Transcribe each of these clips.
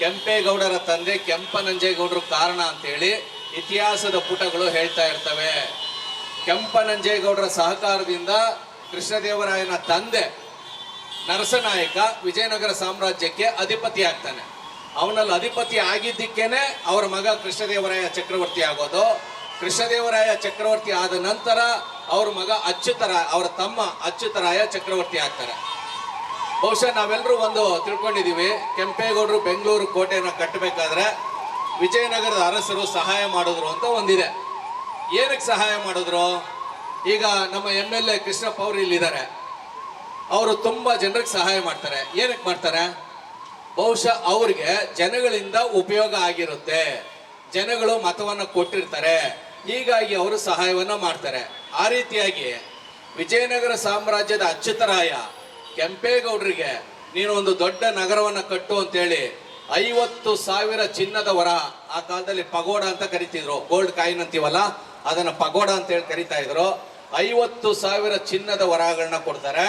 ಕೆಂಪೇಗೌಡರ ತಂದೆ ಕೆಂಪನಂಜೇಗೌಡರು ಕಾರಣ ಅಂತೇಳಿ ಇತಿಹಾಸದ ಪುಟಗಳು ಹೇಳ್ತಾ ಇರ್ತವೆ. ಕೆಂಪನಂಜೇಗೌಡರ ಸಹಕಾರದಿಂದ ಕೃಷ್ಣದೇವರಾಯನ ತಂದೆ ನರಸನಾಯಕ ವಿಜಯನಗರ ಸಾಮ್ರಾಜ್ಯಕ್ಕೆ ಅಧಿಪತಿ ಆಗ್ತಾನೆ. ಅವನಲ್ಲಿ ಅಧಿಪತಿ ಆಗಿದ್ದಕ್ಕೇನೆ ಅವರ ಮಗ ಕೃಷ್ಣದೇವರಾಯ ಚಕ್ರವರ್ತಿ ಆಗೋದು. ಕೃಷ್ಣದೇವರಾಯ ಚಕ್ರವರ್ತಿ ಆದ ನಂತರ ಅವ್ರ ಮಗ ಅಚ್ಯುತರಾಯ, ಅವರ ತಮ್ಮ ಅಚ್ಯುತರಾಯ ಚಕ್ರವರ್ತಿ ಆಗ್ತಾರೆ. ಬಹುಶಃ ನಾವೆಲ್ಲರೂ ಒಂದು ತಿಳ್ಕೊಂಡಿದ್ದೀವಿ, ಕೆಂಪೇಗೌಡರು ಬೆಂಗಳೂರು ಕೋಟೆಯನ್ನು ಕಟ್ಟಬೇಕಾದ್ರೆ ವಿಜಯನಗರದ ಅರಸರು ಸಹಾಯ ಮಾಡಿದ್ರು ಅಂತ ಒಂದಿದೆ. ಏನಕ್ಕೆ ಸಹಾಯ ಮಾಡಿದ್ರು? ಈಗ ನಮ್ಮ ಎಂ ಎಲ್ ಎ ಕೃಷ್ಣಪ್ಪ ಅವರು ಇಲ್ಲಿದ್ದಾರೆ. ಅವರು ತುಂಬ ಜನರಿಗೆ ಸಹಾಯ ಮಾಡ್ತಾರೆ. ಏನಕ್ಕೆ ಮಾಡ್ತಾರೆ? ಬಹುಶಃ ಅವ್ರಿಗೆ ಜನಗಳಿಂದ ಉಪಯೋಗ ಆಗಿರುತ್ತೆ. ಜನಗಳು ಮತವನ್ನು ಕೊಟ್ಟಿರ್ತಾರೆ. ಹೀಗಾಗಿ ಅವರು ಸಹಾಯವನ್ನು ಮಾಡ್ತಾರೆ. ಆ ರೀತಿಯಾಗಿ ವಿಜಯನಗರ ಸಾಮ್ರಾಜ್ಯದ ಅಚ್ಯುತರಾಯ ಕೆಂಪೇಗೌಡರಿಗೆ, ನೀನು ಒಂದು ದೊಡ್ಡ ನಗರವನ್ನು ಕಟ್ಟು ಅಂತೇಳಿ ಐವತ್ತು ಸಾವಿರ ಚಿನ್ನದ ವರ ಆ ಕಾಲದಲ್ಲಿ ಪಗೋಡ ಅಂತ ಕರಿತಿದ್ರು. ಗೋಲ್ಡ್ ಕಾಯಿನ್ ಅಂತೀವಲ್ಲ, ಅದನ್ನ ಪಗೋಡ ಅಂತ ಹೇಳಿ ಕರಿತಾ ಇದ್ರು. ಐವತ್ತು ಸಾವಿರ ಚಿನ್ನದ ವರಗಳನ್ನ ಕೊಡ್ತಾರೆ.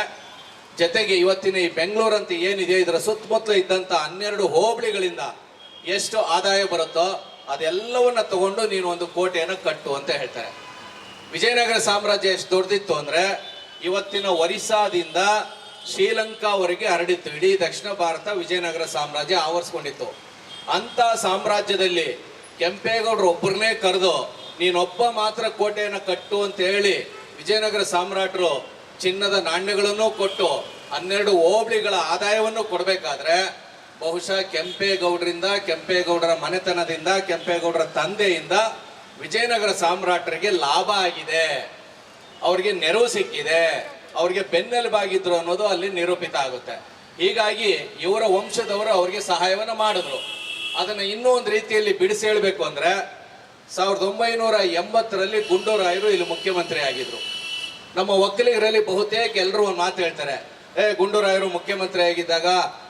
ಜೊತೆಗೆ ಇವತ್ತಿನ ಈ ಬೆಂಗಳೂರು ಅಂತ ಏನಿದೆ, ಇದರ ಸುತ್ತಮುತ್ತಲು ಇದ್ದಂತ ಹನ್ನೆರಡು ಹೋಬಳಿಗಳಿಂದ ಎಷ್ಟು ಆದಾಯ ಬರುತ್ತೋ ಅದೆಲ್ಲವನ್ನ ತಗೊಂಡು ನೀನು ಒಂದು ಕೋಟೆಯನ್ನು ಕಟ್ಟು ಅಂತ ಹೇಳ್ತಾರೆ. ವಿಜಯನಗರ ಸಾಮ್ರಾಜ್ಯ ಎಷ್ಟು ದೊಡ್ಡದಿತ್ತು ಅಂದ್ರೆ, ಇವತ್ತಿನ ಒರಿಸ್ಸಾದಿಂದ ಶ್ರೀಲಂಕಾವರೆಗೆ ಹರಡಿತ್ತು. ಇಡೀ ದಕ್ಷಿಣ ಭಾರತ ವಿಜಯನಗರ ಸಾಮ್ರಾಜ್ಯ ಆವರಿಸ್ಕೊಂಡಿತ್ತು. ಅಂತ ಸಾಮ್ರಾಜ್ಯದಲ್ಲಿ ಕೆಂಪೇಗೌಡರು ಒಬ್ಬರನ್ನೇ ಕರೆದು, ನೀನೊಬ್ಬ ಮಾತ್ರ ಕೋಟೆಯನ್ನು ಕಟ್ಟು ಅಂತ ಹೇಳಿ ವಿಜಯನಗರ ಸಾಮ್ರಾಟರು ಚಿನ್ನದ ನಾಣ್ಯಗಳನ್ನು ಕೊಟ್ಟು, ಹನ್ನೆರಡು ಹೋಬಳಿಗಳ ಆದಾಯವನ್ನು ಕೊಡಬೇಕಾದ್ರೆ ಬಹುಶಃ ಕೆಂಪೇಗೌಡರಿಂದ, ಕೆಂಪೇಗೌಡರ ಮನೆತನದಿಂದ, ಕೆಂಪೇಗೌಡರ ತಂದೆಯಿಂದ ವಿಜಯನಗರ ಸಾಮ್ರಾಟರಿಗೆ ಲಾಭ ಆಗಿದೆ. ಅವರಿಗೆ ನೆರವು ಸಿಕ್ಕಿದೆ. ಅವ್ರಿಗೆ ಬೆನ್ನೆಲುಬಾಗಿದ್ರು ಅನ್ನೋದು ಅಲ್ಲಿ ನಿರೂಪಿತ ಆಗುತ್ತೆ. ಹೀಗಾಗಿ ಇವರ ವಂಶದವರು ಅವ್ರಿಗೆ ಸಹಾಯವನ್ನು ಮಾಡಿದ್ರು. ಅದನ್ನು ಇನ್ನೂ ಒಂದು ರೀತಿಯಲ್ಲಿ ಬಿಡಿಸಿ ಹೇಳಬೇಕು ಅಂದರೆ, ಸಾವಿರದ ಒಂಬೈನೂರ ಎಂಬತ್ತರಲ್ಲಿ ಗುಂಡೂರಾಯರು ಇಲ್ಲಿ ಮುಖ್ಯಮಂತ್ರಿ ಆಗಿದ್ರು ನಮ್ಮ ಒಕ್ಕಲಿಗರಲ್ಲಿ ಬಹುತೇಕ ಎಲ್ಲರೂ ಒಂದು ಮಾತು ಹೇಳ್ತಾರೆ, ಏ ಗುಂಡೂರಾಯರು ಮುಖ್ಯಮಂತ್ರಿ ಆಗಿದ್ದಾಗ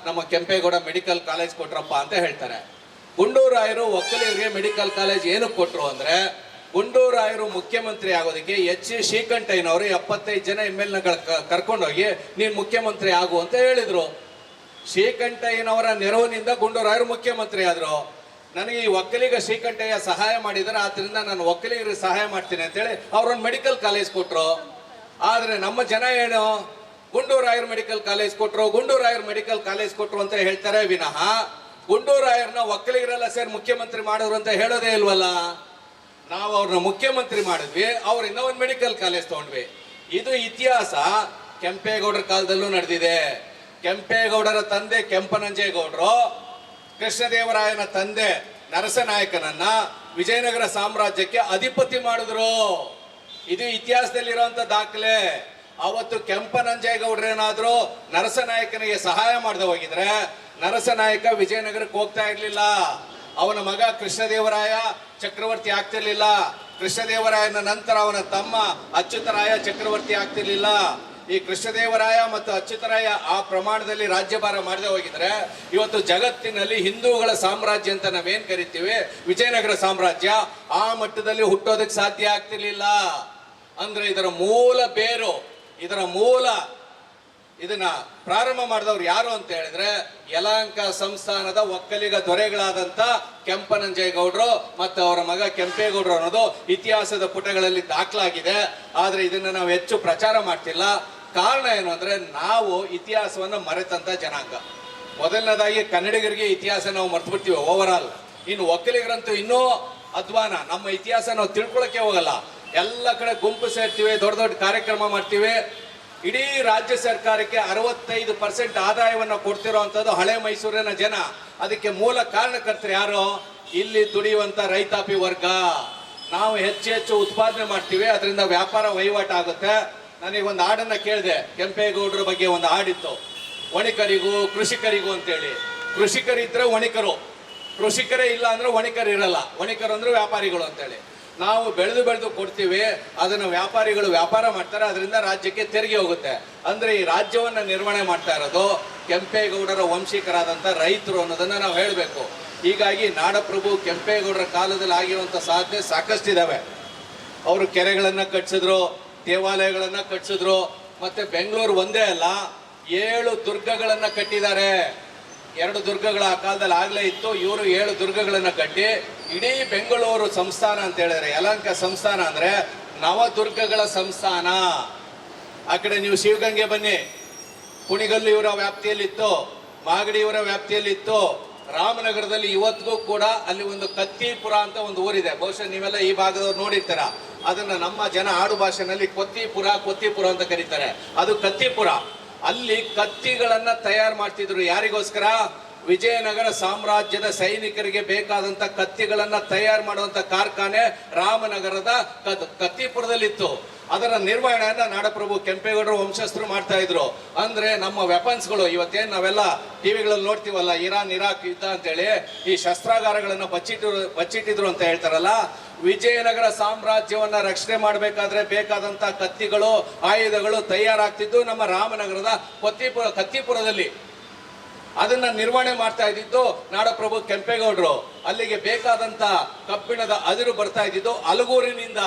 ನಮ್ಮ ಕೆಂಪೇಗೌಡ ಮೆಡಿಕಲ್ ಕಾಲೇಜ್ ಕೊಟ್ರಪ್ಪ ಅಂತ ಹೇಳ್ತಾರೆ. ಗುಂಡೂರಾಯರು ಒಕ್ಕಲಿಗರಿಗೆ ಮೆಡಿಕಲ್ ಕಾಲೇಜ್ ಏನಕ್ಕೆ ಕೊಟ್ಟರು ಅಂದ್ರೆ ಗುಂಡೂರಾಯರು ಮುಖ್ಯಮಂತ್ರಿ ಆಗೋದಕ್ಕೆ ಎಚ್ ಸಿ ಶ್ರೀಕಂಠಯ್ಯನವರು ಎಪ್ಪತ್ತೈದು ಜನ ಎಂ ಎಲ್ ಕರ್ಕೊಂಡೋಗಿ ನೀನು ಮುಖ್ಯಮಂತ್ರಿ ಆಗು ಅಂತ ಹೇಳಿದ್ರು. ಶ್ರೀಕಂಠಯ್ಯನವರ ನೆರವಿನಿಂದ ಗುಂಡೂರಾಯರು ಮುಖ್ಯಮಂತ್ರಿ ಆದರು. ನನಗೆ ಈ ಒಕ್ಕಲಿಗ ಶ್ರೀಕಂಠಯ್ಯ ಸಹಾಯ ಮಾಡಿದರೆ ಆದ್ದರಿಂದ ನಾನು ಒಕ್ಕಲಿಗರಿಗೆ ಸಹಾಯ ಮಾಡ್ತೀನಿ ಅಂತೇಳಿ ಅವ್ರೊಂದು ಮೆಡಿಕಲ್ ಕಾಲೇಜ್ ಕೊಟ್ಟರು ಆದರೆ ನಮ್ಮ ಜನ ಏನು? ಗುಂಡೂರಾಯರ್ ಮೆಡಿಕಲ್ ಕಾಲೇಜ್ ಕೊಟ್ಟರು ಗುಂಡೂರಾಯರ್ ಮೆಡಿಕಲ್ ಕಾಲೇಜ್ ಕೊಟ್ರು ಅಂತ ಹೇಳ್ತಾರೆ ವಿನಃ ಗುಂಡೂರಾಯರ್ನ ಒಕ್ಕಲಿಗರೆಲ್ಲ ಸೇರಿ ಮುಖ್ಯಮಂತ್ರಿ ಮಾಡಿದ್ರು ಅಂತ ಹೇಳೋದೇ ಇಲ್ವಲ್ಲ? ನಾವು ಅವ್ರನ್ನ ಮುಖ್ಯಮಂತ್ರಿ ಮಾಡಿದ್ವಿ, ಅವರಿಂದ ಒಂದು ಮೆಡಿಕಲ್ ಕಾಲೇಜ್ ತಗೊಂಡ್ವಿ. ಇದು ಇತಿಹಾಸ. ಕೆಂಪೇಗೌಡರ ಕಾಲದಲ್ಲೂ ನಡೆದಿದೆ. ಕೆಂಪೇಗೌಡರ ತಂದೆ ಕೆಂಪನಂಜೇಗೌಡರು, ಕೃಷ್ಣದೇವರಾಯನ ತಂದೆ ನರಸನಾಯಕನನ್ನ ವಿಜಯನಗರ ಸಾಮ್ರಾಜ್ಯಕ್ಕೆ ಅಧಿಪತಿ ಮಾಡಿದ್ರು. ಇದು ಇತಿಹಾಸದಲ್ಲಿರುವಂತ ದಾಖಲೆ. ಅವತ್ತು ಕೆಂಪನಂಜೇಗೌಡರೇನಾದ್ರು ನರಸನಾಯಕನಿಗೆ ಸಹಾಯ ಮಾಡದೆ ಹೋಗಿದ್ರೆ, ನರಸನಾಯಕ ವಿಜಯನಗರಕ್ಕೆ ಹೋಗ್ತಾ ಇರ್ಲಿಲ್ಲ. ಅವನ ಮಗ ಕೃಷ್ಣದೇವರಾಯ ಚಕ್ರವರ್ತಿ ಆಗ್ತಿರ್ಲಿಲ್ಲ. ಕೃಷ್ಣದೇವರಾಯನ ನಂತರ ಅವನ ತಮ್ಮ ಅಚ್ಯುತರಾಯ ಚಕ್ರವರ್ತಿ ಆಗ್ತಿರ್ಲಿಲ್ಲ. ಈ ಕೃಷ್ಣದೇವರಾಯ ಮತ್ತು ಅಚ್ಯುತರಾಯ ಆ ಪ್ರಮಾಣದಲ್ಲಿ ರಾಜ್ಯಭಾರ ಮಾಡದೆ ಹೋಗಿದ್ರೆ, ಇವತ್ತು ಜಗತ್ತಿನಲ್ಲಿ ಹಿಂದೂಗಳ ಸಾಮ್ರಾಜ್ಯ ಅಂತ ನಾವೇನ್ ಕರಿತೀವಿ? ವಿಜಯನಗರ ಸಾಮ್ರಾಜ್ಯ ಆ ಮಟ್ಟದಲ್ಲಿ ಹುಟ್ಟೋದಕ್ಕೆ ಸಾಧ್ಯ ಆಗ್ತಿರ್ಲಿಲ್ಲ. ಅಂದ್ರೆ ಇದರ ಮೂಲ ಬೇರು, ಇದರ ಮೂಲ ಇದನ್ನ ಪ್ರಾರಂಭ ಮಾಡಿದವ್ರು ಯಾರು ಅಂತ ಹೇಳಿದ್ರೆ ಯಲಾಂಕ ಸಂಸ್ಥಾನದ ಒಕ್ಕಲಿಗ ದೊರೆಗಳಾದಂತ ಕೆಂಪನಂಜೇಗೌಡರು ಮತ್ತು ಅವರ ಮಗ ಕೆಂಪೇಗೌಡರು ಅನ್ನೋದು ಇತಿಹಾಸದ ಪುಟಗಳಲ್ಲಿ ದಾಖಲಾಗಿದೆ. ಆದ್ರೆ ಇದನ್ನ ನಾವು ಹೆಚ್ಚು ಪ್ರಚಾರ ಮಾಡ್ತಿಲ್ಲ. ಕಾರಣ ಏನು ಅಂದ್ರೆ, ನಾವು ಇತಿಹಾಸವನ್ನು ಮರೆತಂತ ಜನಾಂಗ. ಮೊದಲನೇದಾಗಿ ಕನ್ನಡಿಗರಿಗೆ ಇತಿಹಾಸ ನಾವು ಮರ್ತು ಬಿಡ್ತೀವಿ ಓವರ್ ಆಲ್ ಇನ್ನು ಒಕ್ಕಲಿಗರಂತೂ ಇನ್ನೂ ಅಧ್ವಾನ. ನಮ್ಮ ಇತಿಹಾಸ ನಾವು ತಿಳ್ಕೊಳಕ್ಕೆ ಹೋಗಲ್ಲ. ಎಲ್ಲ ಕಡೆ ಗುಂಪು ಸೇರ್ತೀವಿ, ದೊಡ್ಡ ದೊಡ್ಡ ಕಾರ್ಯಕ್ರಮ ಮಾಡ್ತೀವಿ. ಇಡೀ ರಾಜ್ಯ ಸರ್ಕಾರಕ್ಕೆ ಅರವತ್ತೈದು ಪರ್ಸೆಂಟ್ ಆದಾಯವನ್ನು ಕೊಡ್ತಿರೋವಂಥದ್ದು ಹಳೆ ಮೈಸೂರಿನ ಜನ. ಅದಕ್ಕೆ ಮೂಲ ಕಾರಣಕರ್ತರು ಯಾರು? ಇಲ್ಲಿ ದುಡಿಯುವಂತ ರೈತಾಪಿ ವರ್ಗ. ನಾವು ಹೆಚ್ಚು ಹೆಚ್ಚು ಉತ್ಪಾದನೆ ಮಾಡ್ತೀವಿ, ಅದರಿಂದ ವ್ಯಾಪಾರ ವಹಿವಾಟು ಆಗುತ್ತೆ. ನನಗೆ ಒಂದು ಹಾಡನ್ನ ಕೇಳಿದೆ. ಕೆಂಪೇಗೌಡರ ಬಗ್ಗೆ ಒಂದು ಹಾಡಿತ್ತು. ವಣಿಕರಿಗೂ, ಕೃಷಿಕರಿಗೂ ಅಂತೇಳಿ. ಕೃಷಿಕರಿದ್ರೆ ವಣಿಕರು. ಕೃಷಿಕರೇ ಇಲ್ಲ ಅಂದರೆ ವಣಿಕರು ಇರಲ್ಲ. ವಣಿಕರು ಅಂದ್ರೆ ವ್ಯಾಪಾರಿಗಳು ಅಂತೇಳಿ. ನಾವು ಬೆಳೆದು ಬೆಳೆದು ಕೊಡ್ತೀವಿ, ಅದನ್ನು ವ್ಯಾಪಾರಿಗಳು ವ್ಯಾಪಾರ ಮಾಡ್ತಾರೆ, ಅದರಿಂದ ರಾಜ್ಯಕ್ಕೆ ತೆರಿಗೆ ಹೋಗುತ್ತೆ. ಅಂದ್ರೆ ಈ ರಾಜ್ಯವನ್ನ ನಿರ್ವಹಣೆ ಮಾಡ್ತಾ ಇರೋದು ಕೆಂಪೇಗೌಡರ ವಂಶಿಕರಾದಂಥ ರೈತರು ಅನ್ನೋದನ್ನ ನಾವು ಹೇಳಬೇಕು. ಹೀಗಾಗಿ ನಾಡಪ್ರಭು ಕೆಂಪೇಗೌಡರ ಕಾಲದಲ್ಲಿ ಆಗಿರುವಂಥ ಸಾಧನೆ ಸಾಕಷ್ಟಿದ್ದಾವೆ ಅವರು ಕೆರೆಗಳನ್ನು ಕಟ್ಸಿದ್ರು, ದೇವಾಲಯಗಳನ್ನು ಕಟ್ಸಿದ್ರು, ಮತ್ತೆ ಬೆಂಗಳೂರು ಒಂದೇ ಅಲ್ಲ, ಏಳು ದುರ್ಗಗಳನ್ನು ಕಟ್ಟಿದ್ದಾರೆ. ಎರಡು ದುರ್ಗಗಳ ಆ ಕಾಲದಲ್ಲಿ ಆಗಲೇ ಇತ್ತು. ಇವರು ಏಳು ದುರ್ಗಗಳನ್ನು ಕಟ್ಟಿ ಇಡೀ ಬೆಂಗಳೂರು ಸಂಸ್ಥಾನ ಅಂತ ಹೇಳಿದ್ರೆ, ಯಲಹಂಕ ಸಂಸ್ಥಾನ ಅಂದ್ರೆ ನವದುರ್ಗಗಳ ಸಂಸ್ಥಾನ. ಆ ಕಡೆ ನೀವು ಶಿವಗಂಗೆ ಬನ್ನಿ. ಕುಣಿಗಲ್ಲು ಇವರ ವ್ಯಾಪ್ತಿಯಲ್ಲಿತ್ತು, ಮಾಗಡಿ ಇವರ ವ್ಯಾಪ್ತಿಯಲ್ಲಿತ್ತು. ರಾಮನಗರದಲ್ಲಿ ಇವತ್ತಿಗೂ ಕೂಡ ಅಲ್ಲಿ ಒಂದು ಕತ್ತಿಪುರ ಅಂತ ಒಂದು ಊರಿದೆ. ಬಹುಶಃ ನೀವೆಲ್ಲ ಈ ಭಾಗದವ್ರು ನೋಡಿರ್ತಾರ. ಅದನ್ನ ನಮ್ಮ ಜನ ಆಡು ಭಾಷೆನಲ್ಲಿ ಕೊತ್ತಿಪುರ ಕೊತ್ತಿಪುರ ಅಂತ ಕರೀತಾರೆ. ಅದು ಕತ್ತಿಪುರ. ಅಲ್ಲಿ ಕತ್ತಿಗಳನ್ನ ತಯಾರು ಮಾಡ್ತಿದ್ರು. ಯಾರಿಗೋಸ್ಕರ? ವಿಜಯನಗರ ಸಾಮ್ರಾಜ್ಯದ ಸೈನಿಕರಿಗೆ ಬೇಕಾದಂತ ಕತ್ತಿಗಳನ್ನ ತಯಾರು ಮಾಡುವಂತ ಕಾರ್ಖಾನೆ ರಾಮನಗರದ ಕತ್- ಕತ್ತಿಪುರದಲ್ಲಿತ್ತು. ಅದರ ನಿರ್ವಹಣೆಯನ್ನ ನಾಡಪ್ರಭು ಕೆಂಪೇಗೌಡರು ವಂಶಸ್ಥರು ಮಾಡ್ತಾ ಇದ್ರು. ಅಂದ್ರೆ ನಮ್ಮ ವೆಪನ್ಸ್ಗಳು, ಇವತ್ತೇನ್ ನಾವೆಲ್ಲ ಟಿವಿಗಳಲ್ಲಿ ನೋಡ್ತೀವಲ್ಲ, ಇರಾನ್, ಇರಾಕ್ ಯುದ್ಧ ಅಂತೇಳಿ, ಈ ಶಸ್ತ್ರಾಗಾರಗಳನ್ನ ಬಚ್ಚಿಟ್ಟಿರು ಬಚ್ಚಿಟ್ಟಿದ್ರು ಅಂತ ಹೇಳ್ತಾರಲ್ಲ ವಿಜಯನಗರ ಸಾಮ್ರಾಜ್ಯವನ್ನ ರಕ್ಷಣೆ ಮಾಡಬೇಕಾದ್ರೆ ಬೇಕಾದಂಥ ಕತ್ತಿಗಳು, ಆಯುಧಗಳು ತಯಾರಾಗ್ತಿದ್ದು ನಮ್ಮ ರಾಮನಗರದ ಕತ್ತಿಪುರ, ಕತ್ತಿಪುರದಲ್ಲಿ. ಅದನ್ನ ನಿರ್ವಹಣೆ ಮಾಡ್ತಾ ಇದ್ದಿದ್ದು ನಾಡಪ್ರಭು ಕೆಂಪೇಗೌಡರು. ಅಲ್ಲಿಗೆ ಬೇಕಾದಂತ ಕಬ್ಬಿಣದ ಅದಿರು ಬರ್ತಾ ಇದ್ದಿದ್ದು ಅಲಗೂರಿನಿಂದ.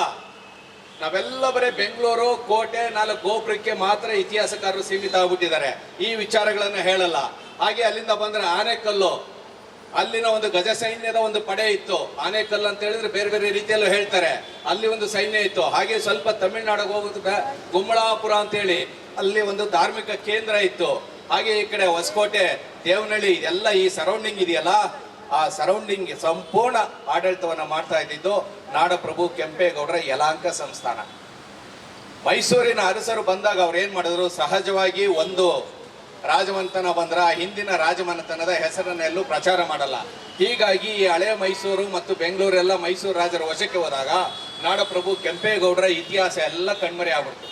ನಾವೆಲ್ಲ ಬರೀ ಬೆಂಗಳೂರು, ಕೋಟೆ, ನಾಲ್ಕು ಗೋಪುರಕ್ಕೆ ಮಾತ್ರ ಇತಿಹಾಸಕಾರರು ಸೀಮಿತ ಆಗ್ಬಿಟ್ಟಿದ್ದಾರೆ ಈ ವಿಚಾರಗಳನ್ನು ಹೇಳಲ್ಲ. ಹಾಗೆ ಅಲ್ಲಿಂದ ಬಂದ್ರೆ ಆನೆಕಲ್ಲು. ಅಲ್ಲಿನ ಒಂದು ಗಜ ಸೈನ್ಯದ ಒಂದು ಪಡೆ ಇತ್ತು. ಆನೆಕಲ್ಲು ಅಂತ ಹೇಳಿದ್ರೆ ಬೇರೆ ಬೇರೆ ರೀತಿಯಲ್ಲೂ ಹೇಳ್ತಾರೆ. ಅಲ್ಲಿ ಒಂದು ಸೈನ್ಯ ಇತ್ತು. ಹಾಗೆ ಸ್ವಲ್ಪ ತಮಿಳ್ನಾಡಿಗೆ ಹೋಗೋದಕ್ಕೆ ಗುಮ್ಮಳಾಪುರ ಅಂತೇಳಿ ಅಲ್ಲಿ ಒಂದು ಧಾರ್ಮಿಕ ಕೇಂದ್ರ ಇತ್ತು. ಹಾಗೆ ಈ ಕಡೆ ಹೊಸಕೋಟೆ, ದೇವನಹಳ್ಳಿ, ಇದೆಲ್ಲ ಈ ಸರೌಂಡಿಂಗ್ ಇದೆಯಲ್ಲ? ಆ ಸರೌಂಡಿಂಗ್ ಸಂಪೂರ್ಣ ಆಡಳಿತವನ್ನ ಮಾಡ್ತಾ ಇದ್ದಿದ್ದು ನಾಡಪ್ರಭು ಕೆಂಪೇಗೌಡರ ಯಲಾಂಕ ಸಂಸ್ಥಾನ. ಮೈಸೂರಿನ ಅರಸರು ಬಂದಾಗ ಅವ್ರು ಏನ್ ಮಾಡಿದ್ರು? ಸಹಜವಾಗಿ ಒಂದು ರಾಜಮನೆತನ ಬಂದ್ರ ಹಿಂದಿನ ರಾಜಮನೆತನದ ಹೆಸರನ್ನೆಲ್ಲೂ ಪ್ರಚಾರ ಮಾಡಲ್ಲ. ಹೀಗಾಗಿ ಈ ಹಳೆ ಮೈಸೂರು ಮತ್ತು ಬೆಂಗಳೂರೆಲ್ಲ ಮೈಸೂರು ರಾಜರ ವಶಕ್ಕೆ ಹೋದಾಗ ನಾಡಪ್ರಭು ಕೆಂಪೇಗೌಡರ ಇತಿಹಾಸ ಎಲ್ಲ ಕಣ್ಮರೆ ಆಗ್ಬಿಡ್ತು.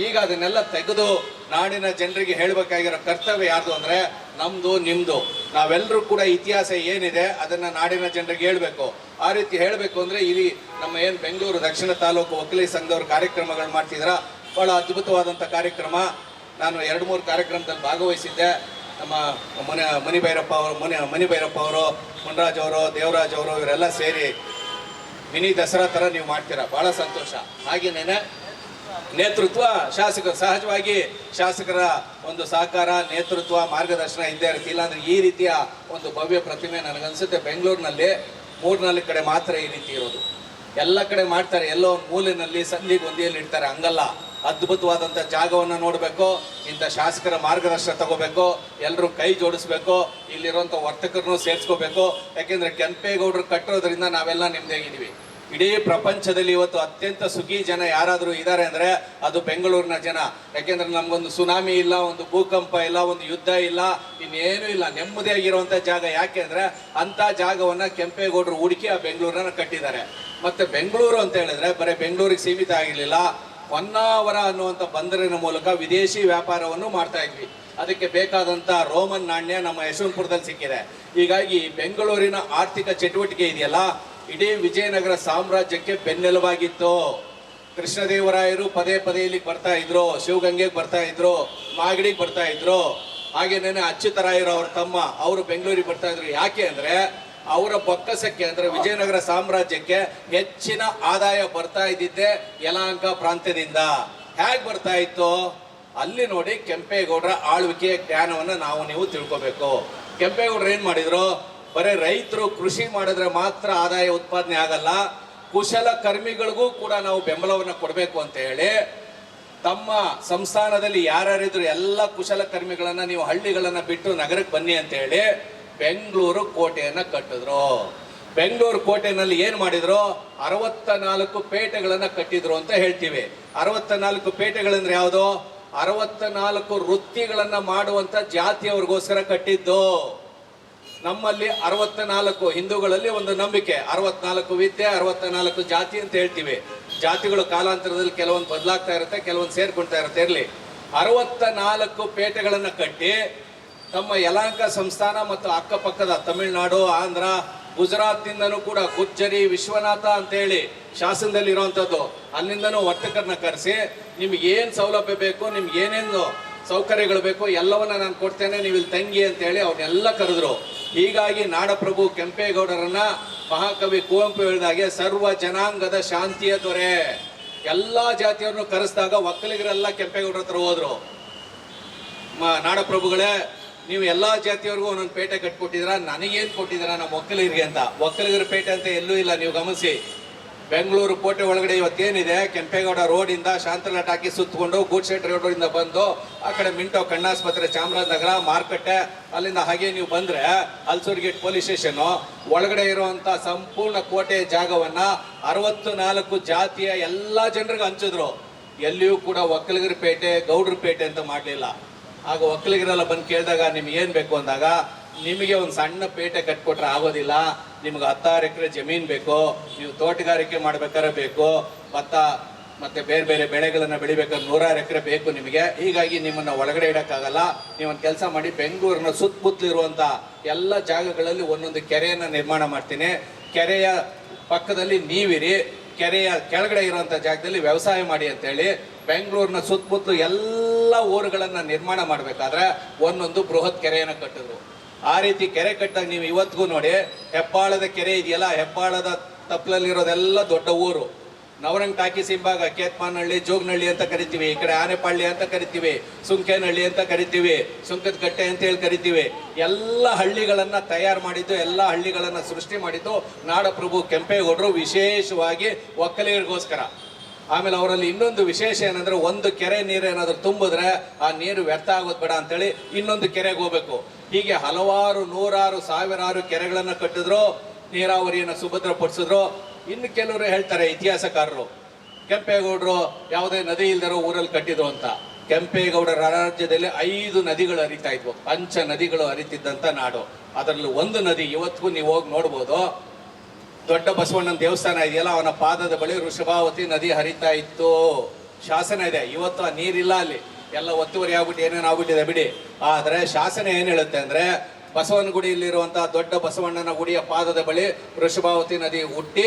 ಈಗ ಅದನ್ನೆಲ್ಲ ತೆಗೆದು ನಾಡಿನ ಜನರಿಗೆ ಹೇಳಬೇಕಾಗಿರೋ ಕರ್ತವ್ಯ ಯಾರ್ದು ಅಂದ್ರೆ ನಮ್ದು, ನಿಮ್ದು. ನಾವೆಲ್ಲರೂ ಕೂಡ ಇತಿಹಾಸ ಏನಿದೆ ಅದನ್ನ ನಾಡಿನ ಜನರಿಗೆ ಹೇಳಬೇಕು. ಆ ರೀತಿ ಹೇಳಬೇಕು ಅಂದ್ರೆ ಇಲ್ಲಿ ನಮ್ಮ ಏನ್ ಬೆಂಗಳೂರು ದಕ್ಷಿಣ ತಾಲೂಕು ವಕೀಲಿ ಸಂಘದವ್ರು ಕಾರ್ಯಕ್ರಮಗಳು ಮಾಡ್ತಿದ್ರ? ಬಹಳ ಅದ್ಭುತವಾದಂಥ ಕಾರ್ಯಕ್ರಮ. ನಾನು ಎರಡು ಮೂರು ಕಾರ್ಯಕ್ರಮದಲ್ಲಿ ಭಾಗವಹಿಸಿದ್ದೆ. ನಮ್ಮ ಮನೆ, ಮನಿ ಭೈರಪ್ಪ ಅವರು, ಮನೆ, ಮನಿ ಭೈರಪ್ಪ ಅವರು, ಮುನ್ರಾಜ್ ಅವರು, ದೇವರಾಜ್ ಅವರು, ಇವರೆಲ್ಲ ಸೇರಿ ಮಿನಿ ದಸರಾ ಥರ ನೀವು ಮಾಡ್ತೀರಾ? ಭಾಳ ಸಂತೋಷ. ಹಾಗೇನೇ ನೇತೃತ್ವ ಶಾಸಕರು, ಸಹಜವಾಗಿ ಶಾಸಕರ ಒಂದು ಸಹಕಾರ, ನೇತೃತ್ವ, ಮಾರ್ಗದರ್ಶನ ಇದ್ದೇ ಇರುತ್ತೆ. ಇಲ್ಲಾಂದ್ರೆ ಈ ರೀತಿಯ ಒಂದು ಭವ್ಯ ಪ್ರತಿಮೆ ನನಗನ್ಸುತ್ತೆ. ಬೆಂಗಳೂರಿನಲ್ಲಿ ಮೂರ್ನಾಲ್ಕು ಕಡೆ ಮಾತ್ರ ಈ ರೀತಿ ಇರೋದು. ಎಲ್ಲ ಕಡೆ ಮಾಡ್ತಾರೆ. ಎಲ್ಲೋ ಒಂದು ಮೂಲೆಯಲ್ಲಿ ಸಂಧಿ ಗೊಂದಿಯಲ್ಲಿ ಇಡ್ತಾರೆ. ಹಂಗಲ್ಲ. ಅದ್ಭುತವಾದಂಥ ಜಾಗವನ್ನು ನೋಡಬೇಕು ಇಂಥ ಶಾಸಕರ ಮಾರ್ಗದರ್ಶನ ತಗೋಬೇಕು ಎಲ್ಲರೂ ಕೈ ಜೋಡಿಸ್ಬೇಕು ಇಲ್ಲಿರುವಂಥ ವರ್ತಕರನ್ನು ಸೇರಿಸ್ಕೋಬೇಕು. ಯಾಕೆಂದ್ರೆ ಕೆಂಪೇಗೌಡರು ಕಟ್ಟಿರೋದ್ರಿಂದ ನಾವೆಲ್ಲ ನಿಮ್ದಾಗಿದ್ದೀವಿ ಇಡೀ ಪ್ರಪಂಚದಲ್ಲಿ ಇವತ್ತು ಅತ್ಯಂತ ಸುಖಿ ಜನ ಯಾರಾದರೂ ಇದ್ದಾರೆ ಅಂದರೆ ಅದು ಬೆಂಗಳೂರಿನ ಜನ. ಯಾಕೆಂದ್ರೆ ನಮಗೊಂದು ಸುನಾಮಿ ಇಲ್ಲ, ಒಂದು ಭೂಕಂಪ ಇಲ್ಲ, ಒಂದು ಯುದ್ಧ ಇಲ್ಲ, ಇನ್ನೇನೂ ಇಲ್ಲ. ನೆಮ್ಮದಿಯಾಗಿರುವಂಥ ಜಾಗ ಯಾಕೆ ಅಂದರೆ ಅಂಥ ಜಾಗವನ್ನು ಕೆಂಪೇಗೌಡರು ಹುಡುಕಿ ಆ ಬೆಂಗಳೂರನ್ನ ಕಟ್ಟಿದ್ದಾರೆ. ಮತ್ತು ಬೆಂಗಳೂರು ಅಂತ ಹೇಳಿದ್ರೆ ಬರೀ ಬೆಂಗಳೂರಿಗೆ ಸೀಮಿತ ಆಗಿರ್ಲಿಲ್ಲ. ಹೊನ್ನಾವರ ಅನ್ನುವಂಥ ಬಂದರಿನ ಮೂಲಕ ವಿದೇಶಿ ವ್ಯಾಪಾರವನ್ನು ಮಾಡ್ತಾ ಇದ್ವಿ. ಅದಕ್ಕೆ ಬೇಕಾದಂತ ರೋಮನ್ ನಾಣ್ಯ ನಮ್ಮ ಯಶವಂತಪುರದಲ್ಲಿ ಸಿಕ್ಕಿದೆ. ಹೀಗಾಗಿ ಬೆಂಗಳೂರಿನ ಆರ್ಥಿಕ ಚಟುವಟಿಕೆ ಇದೆಯಲ್ಲ, ಇಡೀ ವಿಜಯನಗರ ಸಾಮ್ರಾಜ್ಯಕ್ಕೆ ಬೆನ್ನೆಲುಬಾಗಿತ್ತು. ಕೃಷ್ಣದೇವರಾಯರು ಪದೇ ಪದೇ ಇಲ್ಲಿಗೆ ಬರ್ತಾ ಇದ್ರು, ಶಿವಗಂಗೆಗೆ ಬರ್ತಾ ಇದ್ರು, ಮಾಗಡಿಗೆ ಬರ್ತಾ ಇದ್ರು. ಹಾಗೇನೇನೆ ಅಚ್ಯುತರಾಯರು ಅವ್ರ ತಮ್ಮ, ಅವರು ಬೆಂಗಳೂರಿಗೆ ಬರ್ತಾ ಇದ್ರು. ಯಾಕೆ ಅಂದ್ರೆ ಅವರ ಬೊಕ್ಕಸಕ್ಕೆ ಅಂದರೆ ವಿಜಯನಗರ ಸಾಮ್ರಾಜ್ಯಕ್ಕೆ ಹೆಚ್ಚಿನ ಆದಾಯ ಬರ್ತಾ ಇದ್ದಿದ್ದೆ ಯಲಹಂಕ ಪ್ರಾಂತ್ಯದಿಂದ. ಹೇಗ್ ಬರ್ತಾ ಇತ್ತು? ಅಲ್ಲಿ ನೋಡಿ ಕೆಂಪೇಗೌಡರ ಆಳ್ವಿಕೆಯ ಜ್ಞಾನವನ್ನ ನಾವು ನೀವು ತಿಳ್ಕೊಬೇಕು. ಕೆಂಪೇಗೌಡರು ಏನು ಮಾಡಿದ್ರು? ಬರೀ ರೈತರು ಕೃಷಿ ಮಾಡಿದ್ರೆ ಮಾತ್ರ ಆದಾಯ ಉತ್ಪಾದನೆ ಆಗಲ್ಲ, ಕುಶಲ ಕರ್ಮಿಗಳಿಗೂ ಕೂಡ ನಾವು ಬೆಂಬಲವನ್ನ ಕೊಡಬೇಕು ಅಂತ ಹೇಳಿ ತಮ್ಮ ಸಂಸ್ಥಾನದಲ್ಲಿ ಯಾರ್ಯಾರಿದ್ರು ಎಲ್ಲ ಕುಶಲ ಕರ್ಮಿಗಳನ್ನ, ನೀವು ಹಳ್ಳಿಗಳನ್ನ ಬಿಟ್ಟು ನಗರಕ್ಕೆ ಬನ್ನಿ ಅಂತ ಹೇಳಿ ಬೆಂಗಳೂರು ಕೋಟೆಯನ್ನು ಕಟ್ಟಿದ್ರು. ಬೆಂಗಳೂರು ಕೋಟೆನಲ್ಲಿ ಏನು ಮಾಡಿದ್ರು? ಅರವತ್ತ ನಾಲ್ಕು ಪೇಟೆಗಳನ್ನು ಕಟ್ಟಿದ್ರು ಅಂತ ಹೇಳ್ತೀವಿ. ಅರವತ್ತ ನಾಲ್ಕು ಪೇಟೆಗಳಂದ್ರೆ ಯಾವುದು? ಅರವತ್ತ ನಾಲ್ಕು ವೃತ್ತಿಗಳನ್ನು ಮಾಡುವಂತ ಜಾತಿಯವ್ರಿಗೋಸ್ಕರ ಕಟ್ಟಿದ್ದು. ನಮ್ಮಲ್ಲಿ ಅರವತ್ತ ನಾಲ್ಕು ಹಿಂದೂಗಳಲ್ಲಿ ಒಂದು ನಂಬಿಕೆ. ಅರವತ್ನಾಲ್ಕು ವಿದ್ಯೆ ಅರವತ್ತ ನಾಲ್ಕು ಜಾತಿ ಅಂತ ಹೇಳ್ತೀವಿ. ಜಾತಿಗಳು ಕಾಲಾಂತರದಲ್ಲಿ ಕೆಲವೊಂದು ಬದಲಾಗ್ತಾ ಇರುತ್ತೆ, ಕೆಲವೊಂದು ಸೇರ್ಕೊಳ್ತಾ ಇರುತ್ತೆ. ಇರಲಿ. ಅರವತ್ತ ನಾಲ್ಕು ಪೇಟೆಗಳನ್ನು ಕಟ್ಟಿ ತಮ್ಮ ಯಲಹಂಕ ಸಂಸ್ಥಾನ ಮತ್ತು ಅಕ್ಕಪಕ್ಕದ ತಮಿಳುನಾಡು, ಆಂಧ್ರ, ಗುಜರಾತ್ನಿಂದನೂ ಕೂಡ ಗುಜ್ಜರಿ, ವಿಶ್ವನಾಥ ಅಂತ ಹೇಳಿ ಶಾಸನದಲ್ಲಿ ಇರುವಂತದ್ದು ಅಲ್ಲಿಂದನೂ ವರ್ತಕರನ್ನ ಕರೆಸಿ, ನಿಮ್ಗೆ ಏನು ಸೌಲಭ್ಯ ಬೇಕು, ನಿಮ್ಗೆ ಏನೇನು ಸೌಕರ್ಯಗಳು ಬೇಕು, ಎಲ್ಲವನ್ನ ನಾನು ಕೊಡ್ತೇನೆ ನೀವು ಇಲ್ಲಿ ತಂಗಿ ಅಂತ ಹೇಳಿ ಅವ್ರನ್ನೆಲ್ಲ ಕರೆದ್ರು. ಹೀಗಾಗಿ ನಾಡಪ್ರಭು ಕೆಂಪೇಗೌಡರನ್ನ ಮಹಾಕವಿ ಕುವೆಂಪು ಹೇಳಿದಾಗೆ, ಸರ್ವ ಜನಾಂಗದ ಶಾಂತಿಯ ದೊರೆ. ಎಲ್ಲಾ ಜಾತಿಯವ್ರನ್ನು ಕರೆಸಿದಾಗ, ಒಕ್ಕಲಿಗರೆಲ್ಲ ಕೆಂಪೇಗೌಡರ ಹತ್ರ ಹೋದ್ರು. ನಾಡಪ್ರಭುಗಳೇ ನೀವು ಎಲ್ಲಾ ಜಾತಿಯವ್ರಿಗೂ ಒಂದೊಂದು ಪೇಟೆ ಕಟ್ಕೊಟ್ಟಿದ್ರ ನನಗೇನು ಕೊಟ್ಟಿದ್ದೀರಾ ನಮ್ಮ ಒಕ್ಕಲಿಗರಿಗೆ ಅಂತ? ಒಕ್ಕಲಿಗರ ಪೇಟೆ ಅಂತ ಎಲ್ಲೂ ಇಲ್ಲ, ನೀವು ಗಮನಿಸಿ. ಬೆಂಗಳೂರು ಕೋಟೆ ಒಳಗಡೆ ಇವತ್ತೇನಿದೆ? ಕೆಂಪೇಗೌಡ ರೋಡ್ ಇಂದ ಶಾಂತಲಾ ಟಾಕಿ ಸುತ್ತಕೊಂಡು ಗೂಡ್ಶೆಟ್ ರೋಡ್ ಇಂದ ಬಂದು ಆ ಕಡೆ ಮಿಂಟೋ ಕಣ್ಣಾಸ್ಪತ್ರೆ, ಚಾಮರಾಜನಗರ, ಮಾರ್ಕಟ್ಟೆ, ಅಲ್ಲಿಂದ ಹಾಗೆ ನೀವು ಬಂದ್ರೆ ಹಲ್ಸೂರ್ ಪೊಲೀಸ್ ಸ್ಟೇಷನ್ ಒಳಗಡೆ ಇರುವಂತ ಸಂಪೂರ್ಣ ಕೋಟೆ ಜಾಗವನ್ನ ಅರವತ್ತು ನಾಲ್ಕು ಜಾತಿಯ ಎಲ್ಲಾ ಜನರಿಗೆ ಹಂಚಿದ್ರು. ಎಲ್ಲಿಯೂ ಕೂಡ ಒಕ್ಕಲಿಗರ ಪೇಟೆ, ಗೌಡ್ರ ಪೇಟೆ ಅಂತ ಮಾಡಲಿಲ್ಲ. ಆಗ ಒಕ್ಕಲಿಗರೆಲ್ಲ ಬಂದು ಕೇಳಿದಾಗ, ನಿಮ್ಗೆ ಏನು ಬೇಕು? ಅಂದಾಗ, ನಿಮಗೆ ಒಂದು ಸಣ್ಣ ಪೇಟೆ ಕಟ್ಕೊಟ್ರೆ ಆಗೋದಿಲ್ಲ. ನಿಮ್ಗೆ ಹತ್ತಾರು ಎಕರೆ ಜಮೀನ್ ಬೇಕು. ನೀವು ತೋಟಗಾರಿಕೆ ಮಾಡ್ಬೇಕಾದ್ರೆ ಬೇಕು. ಭತ್ತ ಮತ್ತೆ ಬೇರೆ ಬೇರೆ ಬೆಳೆಗಳನ್ನು ಬೆಳಿಬೇಕಾದ್ರೆ ನೂರಾರು ಎಕರೆ ಬೇಕು ನಿಮಗೆ. ಹೀಗಾಗಿ ನಿಮ್ಮನ್ನ ಒಳಗಡೆ ಇಡೋಕ್ಕಾಗಲ್ಲ. ನೀವೊಂದು ಕೆಲಸ ಮಾಡಿ ಬೆಂಗಳೂರಿನ ಸುತ್ತಮುತ್ತಲಿರುವಂಥ ಎಲ್ಲ ಜಾಗಗಳಲ್ಲಿ ಒಂದೊಂದು ಕೆರೆಯನ್ನ ನಿರ್ಮಾಣ ಮಾಡ್ತೀನಿ. ಕೆರೆಯ ಪಕ್ಕದಲ್ಲಿ ನೀವಿರಿ. ಕೆರೆಯ ಕೆಳಗಡೆ ಇರುವಂತ ಜಾಗದಲ್ಲಿ ವ್ಯವಸಾಯ ಮಾಡಿ ಅಂತೇಳಿ ಬೆಂಗಳೂರಿನ ಸುತ್ತಮುತ್ತಲು ಎಲ್ಲ ಊರುಗಳನ್ನು ನಿರ್ಮಾಣ ಮಾಡಬೇಕಾದ್ರೆ ಒಂದೊಂದು ಬೃಹತ್ ಕೆರೆಯನ್ನು ಕಟ್ಟಿದ್ರು. ಆ ರೀತಿ ಕೆರೆ ಕಟ್ಟಾಗ ನೀವು ಇವತ್ತಿಗೂ ನೋಡಿ ಹೆಬ್ಬಾಳದ ಕೆರೆ ಇದೆಯಲ್ಲ? ಹೆಬ್ಬಾಳದ ತಪ್ಪಲಲ್ಲಿರೋದೆಲ್ಲ ದೊಡ್ಡ ಊರು. ನವರಂಗ್ ಟಾಕೀಸ್ ಹಿಂಭಾಗ ಕೇತ್ಮಾನಹಳ್ಳಿ, ಜೋಗ್ನಹಳ್ಳಿ ಅಂತ ಕರಿತೀವಿ. ಈ ಕಡೆ ಆನೆಪಾಳ್ಳಿ ಅಂತ ಕರಿತೀವಿ. ಸುಂಕೇನಹಳ್ಳಿ ಅಂತ ಕರಿತೀವಿ. ಸುಂಕದ ಕಟ್ಟೆ ಅಂತ ಹೇಳಿ ಕರಿತೀವಿ. ಎಲ್ಲ ಹಳ್ಳಿಗಳನ್ನ ತಯಾರು ಮಾಡಿದ್ದು, ಎಲ್ಲ ಹಳ್ಳಿಗಳನ್ನ ಸೃಷ್ಟಿ ಮಾಡಿದ್ದು ನಾಡಪ್ರಭು ಕೆಂಪೇಗೌಡರು ವಿಶೇಷವಾಗಿ ಒಕ್ಕಲಿಗರಿಗೋಸ್ಕರ. ಆಮೇಲೆ ಅವರಲ್ಲಿ ಇನ್ನೊಂದು ವಿಶೇಷ ಏನಂದ್ರೆ ಒಂದು ಕೆರೆ ನೀರು ಏನಾದರೂ ತುಂಬಿದ್ರೆ ಆ ನೀರು ವ್ಯರ್ಥ ಆಗೋದು ಬೇಡ ಅಂತೇಳಿ ಇನ್ನೊಂದು ಕೆರೆಗೆ ಹೋಗ್ಬೇಕು. ಹೀಗೆ ಹಲವಾರು ನೂರಾರು ಸಾವಿರಾರು ಕೆರೆಗಳನ್ನು ಕಟ್ಟಿದ್ರು, ನೀರಾವರಿಯನ್ನು ಸುಭದ್ರಪಡಿಸಿದ್ರು. ಇನ್ನು ಕೆಲವರು ಹೇಳ್ತಾರೆ ಇತಿಹಾಸಕಾರರು, ಕೆಂಪೇಗೌಡರು ಯಾವುದೇ ನದಿ ಇಲ್ದಿರೋ ಊರಲ್ಲಿ ಕಟ್ಟಿದ್ರು ಅಂತ. ಕೆಂಪೇಗೌಡರ ರಾಜ್ಯದಲ್ಲಿ ಐದು ನದಿಗಳು ಹರಿತಾ ಇದ್ವು. ಪಂಚ ನದಿಗಳು ಹರಿತಿದ್ದಂಥ ನಾಡು. ಅದರಲ್ಲಿ ಒಂದು ನದಿ ಇವತ್ತಿಗೂ ನೀವು ಹೋಗಿ ನೋಡ್ಬೋದು. ದೊಡ್ಡ ಬಸವಣ್ಣನ ದೇವಸ್ಥಾನ ಇದೆಯಲ್ಲ, ಅವನ ಪಾದದ ಬಳಿ ವೃಷಭಾವತಿ ನದಿ ಹರಿತಾ ಇತ್ತು. ಶಾಸನ ಇದೆ. ಇವತ್ತು ಆ ನೀರಿಲ್ಲ ಅಲ್ಲಿ. ಎಲ್ಲ ಒತ್ತುವರಿ ಆಗ್ಬಿಟ್ಟು ಏನೇನು ಆಗ್ಬಿಟ್ಟಿದೆ ಬಿಡಿ. ಆದರೆ ಶಾಸನ ಏನು ಹೇಳುತ್ತೆ ಅಂದ್ರೆ ಬಸವನ ಗುಡಿಯಲ್ಲಿರುವಂತಹ ದೊಡ್ಡ ಬಸವಣ್ಣನ ಗುಡಿಯ ಪಾದದ ಬಳಿ ವೃಷಭಾವತಿ ನದಿ ಹುಟ್ಟಿ,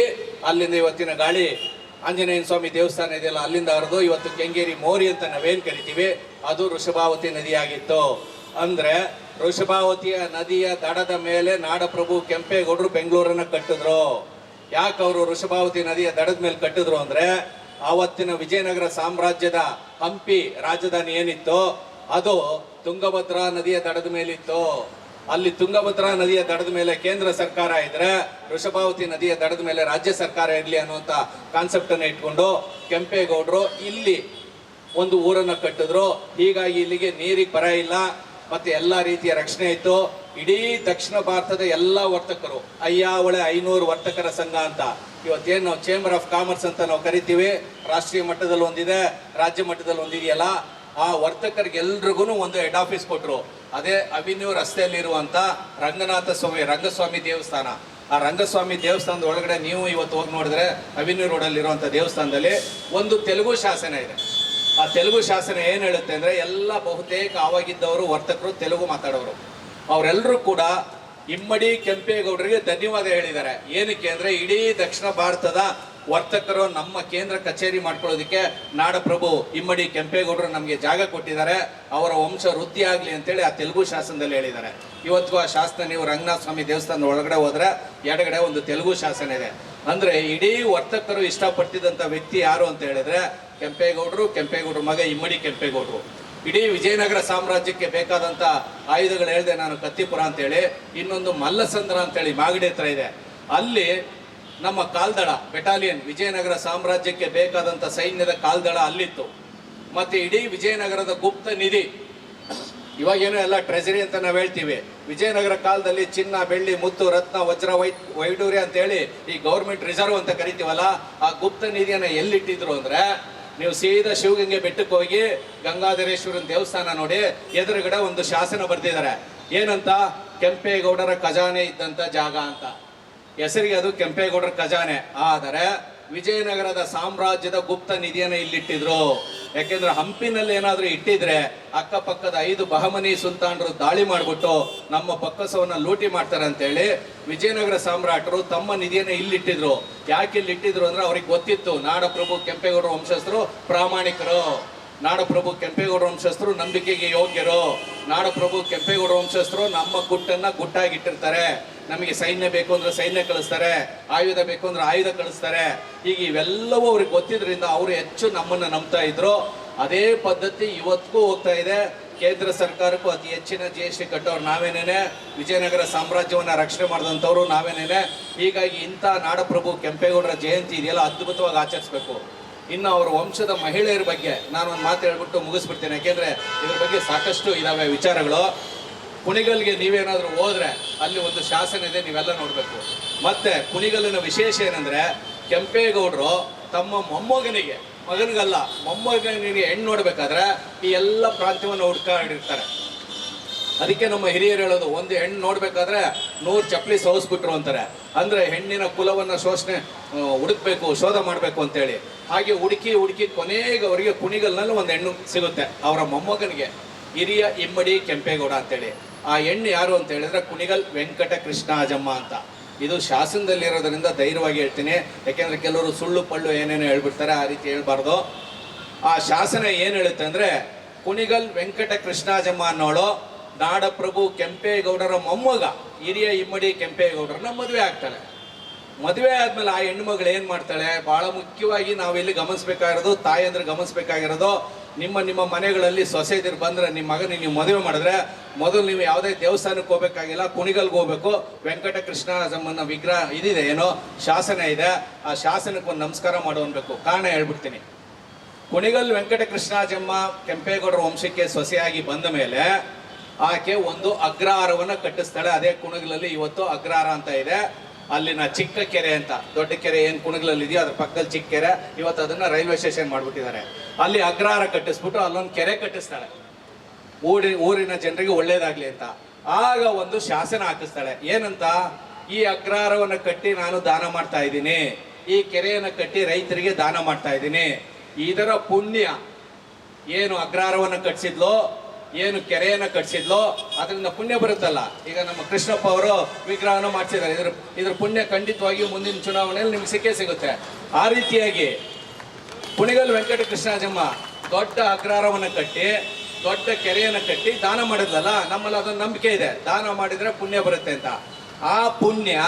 ಅಲ್ಲಿಂದ ಇವತ್ತಿನ ಗಾಳಿ ಆಂಜನೇಯನ ಸ್ವಾಮಿ ದೇವಸ್ಥಾನ ಇದೆಯಲ್ಲ, ಅಲ್ಲಿಂದ ಹರಿದು ಇವತ್ತು ಕೆಂಗೇರಿ ಮೋರಿ ಅಂತ ನಾವೇನ್ ಕರಿತೀವಿ, ಅದು ವೃಷಭಾವತಿ ನದಿಯಾಗಿತ್ತು. ಅಂದ್ರೆ ವೃಷಭಾವತಿಯ ನದಿಯ ದಡದ ಮೇಲೆ ನಾಡಪ್ರಭು ಕೆಂಪೇಗೌಡರು ಬೆಂಗಳೂರನ್ನ ಕಟ್ಟಿದ್ರು. ಯಾಕೆ ಅವರು ವೃಷಭಾವತಿ ನದಿಯ ದಡದ ಮೇಲೆ ಕಟ್ಟಿದ್ರು ಅಂದ್ರೆ, ಆವತ್ತಿನ ವಿಜಯನಗರ ಸಾಮ್ರಾಜ್ಯದ ಹಂಪಿ ರಾಜಧಾನಿ ಏನಿತ್ತು, ಅದು ತುಂಗಭದ್ರಾ ನದಿಯ ದಡದ ಮೇಲಿತ್ತು. ಅಲ್ಲಿ ತುಂಗಭದ್ರಾ ನದಿಯ ದಡದ ಮೇಲೆ ಕೇಂದ್ರ ಸರ್ಕಾರ ಇದ್ರೆ, ವೃಷಭಾವತಿ ನದಿಯ ದಡದ ಮೇಲೆ ರಾಜ್ಯ ಸರ್ಕಾರ ಇರಲಿ ಅನ್ನುವಂತ ಕಾನ್ಸೆಪ್ಟ್ ಅನ್ನ ಇಟ್ಕೊಂಡು ಕೆಂಪೇಗೌಡರು ಇಲ್ಲಿ ಒಂದು ಊರನ್ನ ಕಟ್ಟಿದ್ರು. ಹೀಗಾಗಿ ಇಲ್ಲಿಗೆ ನೀರಿಗೆ ಬರ ಇಲ್ಲ. ಮತ್ತೆ ಎಲ್ಲಾ ರೀತಿಯ ರಕ್ಷಣೆ ಇತ್ತು. ಇಡೀ ದಕ್ಷಿಣ ಭಾರತದ ಎಲ್ಲ ವರ್ತಕರು ಅಯ್ಯಾವಳೆ ಐನೂರು ವರ್ತಕರ ಸಂಘ ಅಂತ. ಇವತ್ತೇನು ಚೇಂಬರ್ ಆಫ್ ಕಾಮರ್ಸ್ ಅಂತ ನಾವು ಕರಿತೀವಿ. ರಾಷ್ಟ್ರೀಯ ಮಟ್ಟದಲ್ಲಿ ಒಂದಿದೆ, ರಾಜ್ಯ ಮಟ್ಟದಲ್ಲಿ ಒಂದಿದೆಯಲ್ಲ. ಆ ವರ್ತಕರಿಗೆ ಎಲ್ರಿಗೂ ಒಂದು ಹೆಡ್ ಆಫೀಸ್ ಕೊಟ್ಟರು ಅದೇ ಅವಿನ್ಯೂ ರಸ್ತೆಯಲ್ಲಿರುವಂಥ ರಂಗನಾಥ ಸ್ವಾಮಿ, ರಂಗಸ್ವಾಮಿ ದೇವಸ್ಥಾನ. ಆ ರಂಗಸ್ವಾಮಿ ದೇವಸ್ಥಾನದ ಒಳಗಡೆ ನೀವು ಇವತ್ತು ಹೋಗಿ ನೋಡಿದ್ರೆ ಅವಿನ್ಯೂ ರೋಡಲ್ಲಿರುವಂಥ ದೇವಸ್ಥಾನದಲ್ಲಿ ಒಂದು ತೆಲುಗು ಶಾಸನ ಇದೆ. ಆ ತೆಲುಗು ಶಾಸನ ಏನು ಹೇಳುತ್ತೆ ಅಂದ್ರೆ ಎಲ್ಲ ಬಹುತೇಕ ಆವಾಗಿದ್ದವರು ವರ್ತಕರು ತೆಲುಗು ಮಾತಾಡೋರು. ಅವರೆಲ್ಲರೂ ಕೂಡ ಇಮ್ಮಡಿ ಕೆಂಪೇಗೌಡರಿಗೆ ಧನ್ಯವಾದ ಹೇಳಿದ್ದಾರೆ. ಏನಕ್ಕೆ ಅಂದ್ರೆ ಇಡೀ ದಕ್ಷಿಣ ಭಾರತದ ವರ್ತಕರು ನಮ್ಮ ಕೇಂದ್ರ ಕಚೇರಿ ಮಾಡ್ಕೊಳ್ಳೋದಕ್ಕೆ ನಾಡಪ್ರಭು ಇಮ್ಮಡಿ ಕೆಂಪೇಗೌಡರು ನಮಗೆ ಜಾಗ ಕೊಟ್ಟಿದ್ದಾರೆ. ಅವರ ವಂಶ ವೃದ್ಧಿ ಆಗಲಿ ಅಂತೇಳಿ ಆ ತೆಲುಗು ಶಾಸನದಲ್ಲಿ ಹೇಳಿದ್ದಾರೆ. ಇವತ್ತು ಆ ಶಾಸನ ನೀವು ರಂಗನಾಥ ಸ್ವಾಮಿ ದೇವಸ್ಥಾನದ ಒಳಗಡೆ ಹೋದ್ರೆ ಎಡಗಡೆ ಒಂದು ತೆಲುಗು ಶಾಸನ ಇದೆ. ಅಂದ್ರೆ ಇಡೀ ವರ್ತಕರು ಇಷ್ಟಪಟ್ಟಿದಂಥ ವ್ಯಕ್ತಿ ಯಾರು ಅಂತ ಹೇಳಿದ್ರೆ ಕೆಂಪೇಗೌಡರು ಕೆಂಪೇಗೌಡರು ಮಗ ಇಮ್ಮಡಿ ಕೆಂಪೇಗೌಡರು. ಇಡೀ ವಿಜಯನಗರ ಸಾಮ್ರಾಜ್ಯಕ್ಕೆ ಬೇಕಾದಂತ ಆಯುಧಗಳು ಹೇಳಿದೆ ನಾನು ಕತ್ತಿಪುರ ಅಂತೇಳಿ, ಇನ್ನೊಂದು ಮಲ್ಲಸಂದ್ರ ಅಂತೇಳಿ ಮಾಗಡಿ ಹತ್ರ ಇದೆ. ಅಲ್ಲಿ ನಮ್ಮ ಕಾಲ್ದಳ ಬೆಟಾಲಿಯನ್ ವಿಜಯನಗರ ಸಾಮ್ರಾಜ್ಯಕ್ಕೆ ಬೇಕಾದಂತ ಸೈನ್ಯದ ಕಾಲ್ದಳ ಅಲ್ಲಿತ್ತು. ಮತ್ತೆ ಇಡೀ ವಿಜಯನಗರದ ಗುಪ್ತ ನಿಧಿ, ಇವಾಗೇನೋ ಎಲ್ಲ ಟ್ರೆಜರಿ ಅಂತ ನಾವು ಹೇಳ್ತೀವಿ. ವಿಜಯನಗರ ಕಾಲದಲ್ಲಿ ಚಿನ್ನ, ಬೆಳ್ಳಿ, ಮುತ್ತು, ರತ್ನ, ವಜ್ರ ವೈ ವೈಡೂರಿ ಅಂತ ಹೇಳಿ ಈ ಗೌರ್ಮೆಂಟ್ ರಿಸರ್ವ್ ಅಂತ ಕರಿತೀವಲ್ಲ, ಆ ಗುಪ್ತ ನಿಧಿಯನ್ನು ಎಲ್ಲಿಟ್ಟಿದ್ರು ಅಂದ್ರೆ, ನೀವು ಸೀದಾ ಶಿವಗಂಗೆ ಬೆಟ್ಟಕ್ಕೆ ಹೋಗಿ ಗಂಗಾಧರೇಶ್ವರನ ದೇವಸ್ಥಾನ ನೋಡಿ, ಎದುರುಗಡೆ ಒಂದು ಶಾಸನ ಬರ್ತಿದ್ದಾರೆ ಏನಂತ? ಕೆಂಪೇಗೌಡರ ಖಜಾನೆ ಇದ್ದಂತ ಜಾಗ ಅಂತ. ಹೆಸರಿಗೆ ಅದು ಕೆಂಪೇಗೌಡರ ಖಜಾನೆ. ಆದರೆ ವಿಜಯನಗರದ ಸಾಮ್ರಾಜ್ಯದ ಗುಪ್ತ ನಿಧಿಯನ್ನು ಇಲ್ಲಿಟ್ಟಿದ್ರು. ಯಾಕೆಂದ್ರೆ ಹಂಪಿನಲ್ಲಿ ಏನಾದ್ರೂ ಇಟ್ಟಿದ್ರೆ ಅಕ್ಕಪಕ್ಕದ ಐದು ಬಹಮನಿ ಸುಲ್ತಾನರು ದಾಳಿ ಮಾಡಿಬಿಟ್ಟು ನಮ್ಮ ಪಕ್ಕಸವನ್ನ ಲೂಟಿ ಮಾಡ್ತಾರೆ ಅಂತ ಹೇಳಿ ವಿಜಯನಗರ ಸಾಮ್ರಾಟರು ತಮ್ಮ ನಿಧಿಯನ್ನ ಇಲ್ಲಿಟ್ಟಿದ್ರು. ಯಾಕೆ ಇಲ್ಲಿಟ್ಟಿದ್ರು ಅಂದ್ರೆ ಅವ್ರಿಗೆ ಗೊತ್ತಿತ್ತು, ನಾಡಪ್ರಭು ಕೆಂಪೇಗೌಡರ ವಂಶಸ್ಥರು ಪ್ರಾಮಾಣಿಕರು. ನಾಡಪ್ರಭು ಕೆಂಪೇಗೌಡ ವಂಶಸ್ಥರು ನಂಬಿಕೆಗೆ ಯೋಗ್ಯರು. ನಾಡಪ್ರಭು ಕೆಂಪೇಗೌಡ ವಂಶಸ್ಥರು ನಮ್ಮ ಗುಟ್ಟನ್ನ ಗುಟ್ಟಾಗಿಟ್ಟಿರ್ತಾರೆ. ನಮಗೆ ಸೈನ್ಯ ಬೇಕು ಅಂದ್ರೆ ಸೈನ್ಯ ಕಳಿಸ್ತಾರೆ, ಆಯುಧ ಬೇಕು ಅಂದ್ರೆ ಆಯುಧ ಕಳಿಸ್ತಾರೆ. ಈಗ ಇವೆಲ್ಲವೂ ಅವ್ರಿಗೆ ಗೊತ್ತಿದ್ರಿಂದ ಅವರು ಹೆಚ್ಚು ನಮ್ಮನ್ನ ನಂಬ್ತಾ ಇದ್ರು. ಅದೇ ಪದ್ಧತಿ ಇವತ್ತಿಗೂ ಹೋಗ್ತಾ ಇದೆ. ಕೇಂದ್ರ ಸರ್ಕಾರಕ್ಕೂ ಅತಿ ಹೆಚ್ಚಿನ ಜಿ ಎಸ್ ಟಿ ಕಟ್ಟೋರು ನಾವೇನೇನೆ? ವಿಜಯನಗರ ಸಾಮ್ರಾಜ್ಯವನ್ನ ರಕ್ಷಣೆ ಮಾಡಿದಂಥವ್ರು ನಾವೇನೇನೆ? ಹೀಗಾಗಿ ಇಂಥ ನಾಡಪ್ರಭು ಕೆಂಪೇಗೌಡರ ಜಯಂತಿ ಇದೆಯಲ್ಲ ಅದ್ಭುತವಾಗಿ ಆಚರಿಸ್ಬೇಕು. ಇನ್ನು ಅವರ ವಂಶದ ಮಹಿಳೆಯರ ಬಗ್ಗೆ ನಾನು ಒಂದು ಮಾತು ಹೇಳ್ಬಿಟ್ಟು ಮುಗಿಸ್ಬಿಡ್ತೇನೆ. ಯಾಕೆಂದ್ರೆ ಇದ್ರ ಬಗ್ಗೆ ಸಾಕಷ್ಟು ಇದಾವೆ ವಿಚಾರಗಳು. ಕುಣಿಗಲ್ಗೆ ನೀವೇನಾದರೂ ಹೋದ್ರೆ ಅಲ್ಲಿ ಒಂದು ಶಾಸನ ಇದೆ, ನೀವೆಲ್ಲ ನೋಡಬೇಕು. ಮತ್ತೆ ಕುಣಿಗಲ್ಲಿನ ವಿಶೇಷ ಏನಂದ್ರೆ, ಕೆಂಪೇಗೌಡರು ತಮ್ಮ ಮೊಮ್ಮಗನಿಗೆ, ಮಗನಿಗಲ್ಲ, ಮೊಮ್ಮಗನಿಗೆ ಹೆಣ್ಣು ನೋಡ್ಬೇಕಾದ್ರೆ ಈ ಎಲ್ಲ ಪ್ರಾಂತ್ಯವನ್ನು ಹುಡ್ಕಾಡಿರ್ತಾರೆ. ಅದಕ್ಕೆ ನಮ್ಮ ಹಿರಿಯರು ಹೇಳೋದು, ಒಂದು ಹೆಣ್ಣು ನೋಡ್ಬೇಕಾದ್ರೆ ನೂರು ಚಪ್ಪಲಿ ಸೋಸ್ಬಿಟ್ರು ಅಂತಾರೆ. ಅಂದ್ರೆ ಹೆಣ್ಣಿನ ಕುಲವನ್ನ ಶೋಷಣೆ ಹುಡುಕ್ಬೇಕು, ಶೋಧ ಮಾಡಬೇಕು ಅಂತೇಳಿ. ಹಾಗೆ ಹುಡುಕಿ ಹುಡುಕಿ ಕೊನೆಗೆ ಅವರಿಗೆ ಕುಣಿಗಲ್ನಲ್ಲಿ ಒಂದು ಹೆಣ್ಣು ಸಿಗುತ್ತೆ, ಅವರ ಮೊಮ್ಮಗನಿಗೆ. ಹಿರಿಯ ಇಮ್ಮಡಿ ಕೆಂಪೇಗೌಡ ಅಂತೇಳಿ. ಆ ಹೆಣ್ಣು ಯಾರು ಅಂತ ಹೇಳಿದ್ರೆ ಕುಣಿಗಲ್ ವೆಂಕಟ ಕೃಷ್ಣಾಜಮ್ಮ ಅಂತ. ಇದು ಶಾಸನದಲ್ಲಿರೋದ್ರಿಂದ ಧೈರ್ಯವಾಗಿ ಹೇಳ್ತೀನಿ. ಯಾಕೆಂದ್ರೆ ಕೆಲವರು ಸುಳ್ಳು ಪಳ್ಳು ಏನೇನೋ ಹೇಳ್ಬಿಡ್ತಾರೆ, ಆ ರೀತಿ ಹೇಳ್ಬಾರ್ದು. ಆ ಶಾಸನ ಏನು ಹೇಳುತ್ತೆ ಅಂದ್ರೆ, ಕುಣಿಗಲ್ ವೆಂಕಟ ಕೃಷ್ಣಾಜಮ್ಮ ಅನ್ನೋಳು ನಾಡಪ್ರಭು ಕೆಂಪೇಗೌಡರ ಮೊಮ್ಮಗ. ಹಿರಿಯ ಇಮ್ಮಡಿ ಕೆಂಪೇಗೌಡರನ್ನ ಮದುವೆ ಆಗ್ತಾಳೆ. ಮದುವೆ ಆದ್ಮೇಲೆ ಆ ಹೆಣ್ಣು ಮಗಳು ಏನು ಮಾಡ್ತಾಳೆ? ಬಹಳ ಮುಖ್ಯವಾಗಿ ನಾವಿಲ್ಲಿ ಗಮನಿಸ್ಬೇಕಾಗಿರೋದು, ತಾಯಂದ್ರೆ ಗಮನಿಸ್ಬೇಕಾಗಿರೋದು ನಿಮ್ಮ ನಿಮ್ಮ ಮನೆಗಳಲ್ಲಿ ಸೊಸೈಟಿರ್ ಬಂದರೆ ನಿಮ್ಮ ಮಗನಿಗೆ ನೀವು ಮದುವೆ ಮಾಡಿದ್ರೆ ಮೊದಲು ನೀವು ಯಾವುದೇ ದೇವಸ್ಥಾನಕ್ಕೆ ಹೋಗ್ಬೇಕಾಗಿಲ್ಲ, ಕುಣಿಗಲ್ಗೆ ಹೋಗ್ಬೇಕು. ವೆಂಕಟ ಕೃಷ್ಣರಾಜಮ್ಮನ ವಿಗ್ರಹ ಇದಿದೆ, ಏನೋ ಶಾಸನ ಇದೆ. ಆ ಶಾಸನಕ್ಕೆ ಒಂದು ನಮಸ್ಕಾರ ಮಾಡು ಅನ್ಬೇಕು ಕಾರಣ ಹೇಳ್ಬಿಡ್ತೀನಿ. ಕುಣಿಗಲ್ ವೆಂಕಟ ಕೃಷ್ಣಾಜಮ್ಮ ಕೆಂಪೇಗೌಡರ ವಂಶಕ್ಕೆ ಸೊಸೆಯಾಗಿ ಬಂದ ಮೇಲೆ ಆಕೆ ಒಂದು ಅಗ್ರಹಾರವನ್ನು ಕಟ್ಟಿಸ್ತಾಳೆ ಅದೇ ಕುಣಿಗಲಲ್ಲಿ ಇವತ್ತು ಅಗ್ರಹಾರ ಅಂತ ಇದೆ. ಅಲ್ಲಿನ ಚಿಕ್ಕ ಕೆರೆ ಅಂತ, ದೊಡ್ಡ ಕೆರೆ ಏನು ಕುಣಗಲಲ್ಲಿ ಇದೆಯೋ ಅದ್ರ ಪಕ್ಕದಲ್ಲಿ ಚಿಕ್ಕ ಕೆರೆ, ಇವತ್ತು ಅದನ್ನ ರೈಲ್ವೆ ಸ್ಟೇಷನ್ ಮಾಡ್ಬಿಟ್ಟಿದ್ದಾರೆ. ಅಲ್ಲಿ ಅಗ್ರಹಾರ ಕಟ್ಟಿಸ್ಬಿಟ್ಟು ಅಲ್ಲೊಂದು ಕೆರೆ ಕಟ್ಟಿಸ್ತಾಳೆ ಊರಿ, ಊರಿನ ಜನರಿಗೆ ಒಳ್ಳೇದಾಗ್ಲಿ ಅಂತ. ಆಗ ಒಂದು ಶಾಸನ ಹಾಕಿಸ್ತಾಳೆ. ಏನಂತ? ಈ ಅಗ್ರಹಾರವನ್ನು ಕಟ್ಟಿ ನಾನು ದಾನ ಮಾಡ್ತಾ ಇದ್ದೀನಿ. ಈ ಕೆರೆಯನ್ನು ಕಟ್ಟಿ ರೈತರಿಗೆ ದಾನ ಮಾಡ್ತಾ ಇದ್ದೀನಿ. ಇದರ ಪುಣ್ಯ ಏನು ಅಗ್ರಹಾರವನ್ನು ಕಟ್ಸಿದ್ಲೋ? ಏನು ಕೆರೆಯನ್ನ ಕಟ್ಸಿದ್ಲೋ ಅದರಿಂದ ಪುಣ್ಯ ಬರುತ್ತಲ್ಲ. ಈಗ ನಮ್ಮ ಕೃಷ್ಣಪ್ಪ ಅವರು ವಿಗ್ರಹನ ಮಾಡಿಸಿದ್ದಾರೆ. ಇದ್ರ ಇದ್ರ ಪುಣ್ಯ ಖಂಡಿತವಾಗಿಯೂ ಮುಂದಿನ ಚುನಾವಣೆಯಲ್ಲಿ ನಿಮ್ಗೆ ಸಿಕ್ಕೇ ಸಿಗುತ್ತೆ. ಆ ರೀತಿಯಾಗಿ ಪುಣಿಗಲ್ ವೆಂಕಟ ಕೃಷ್ಣಾಜಮ್ಮ ದೊಡ್ಡ ಅಗ್ರಹಾರವನ್ನು ಕಟ್ಟಿ, ದೊಡ್ಡ ಕೆರೆಯನ್ನು ಕಟ್ಟಿ ದಾನ ಮಾಡಿದ್ಲಲ್ಲ, ನಮ್ಮಲ್ಲಿ ಅದೊಂದು ನಂಬಿಕೆ ಇದೆ. ದಾನ ಮಾಡಿದ್ರೆ ಪುಣ್ಯ ಬರುತ್ತೆ ಅಂತ. ಆ ಪುಣ್ಯ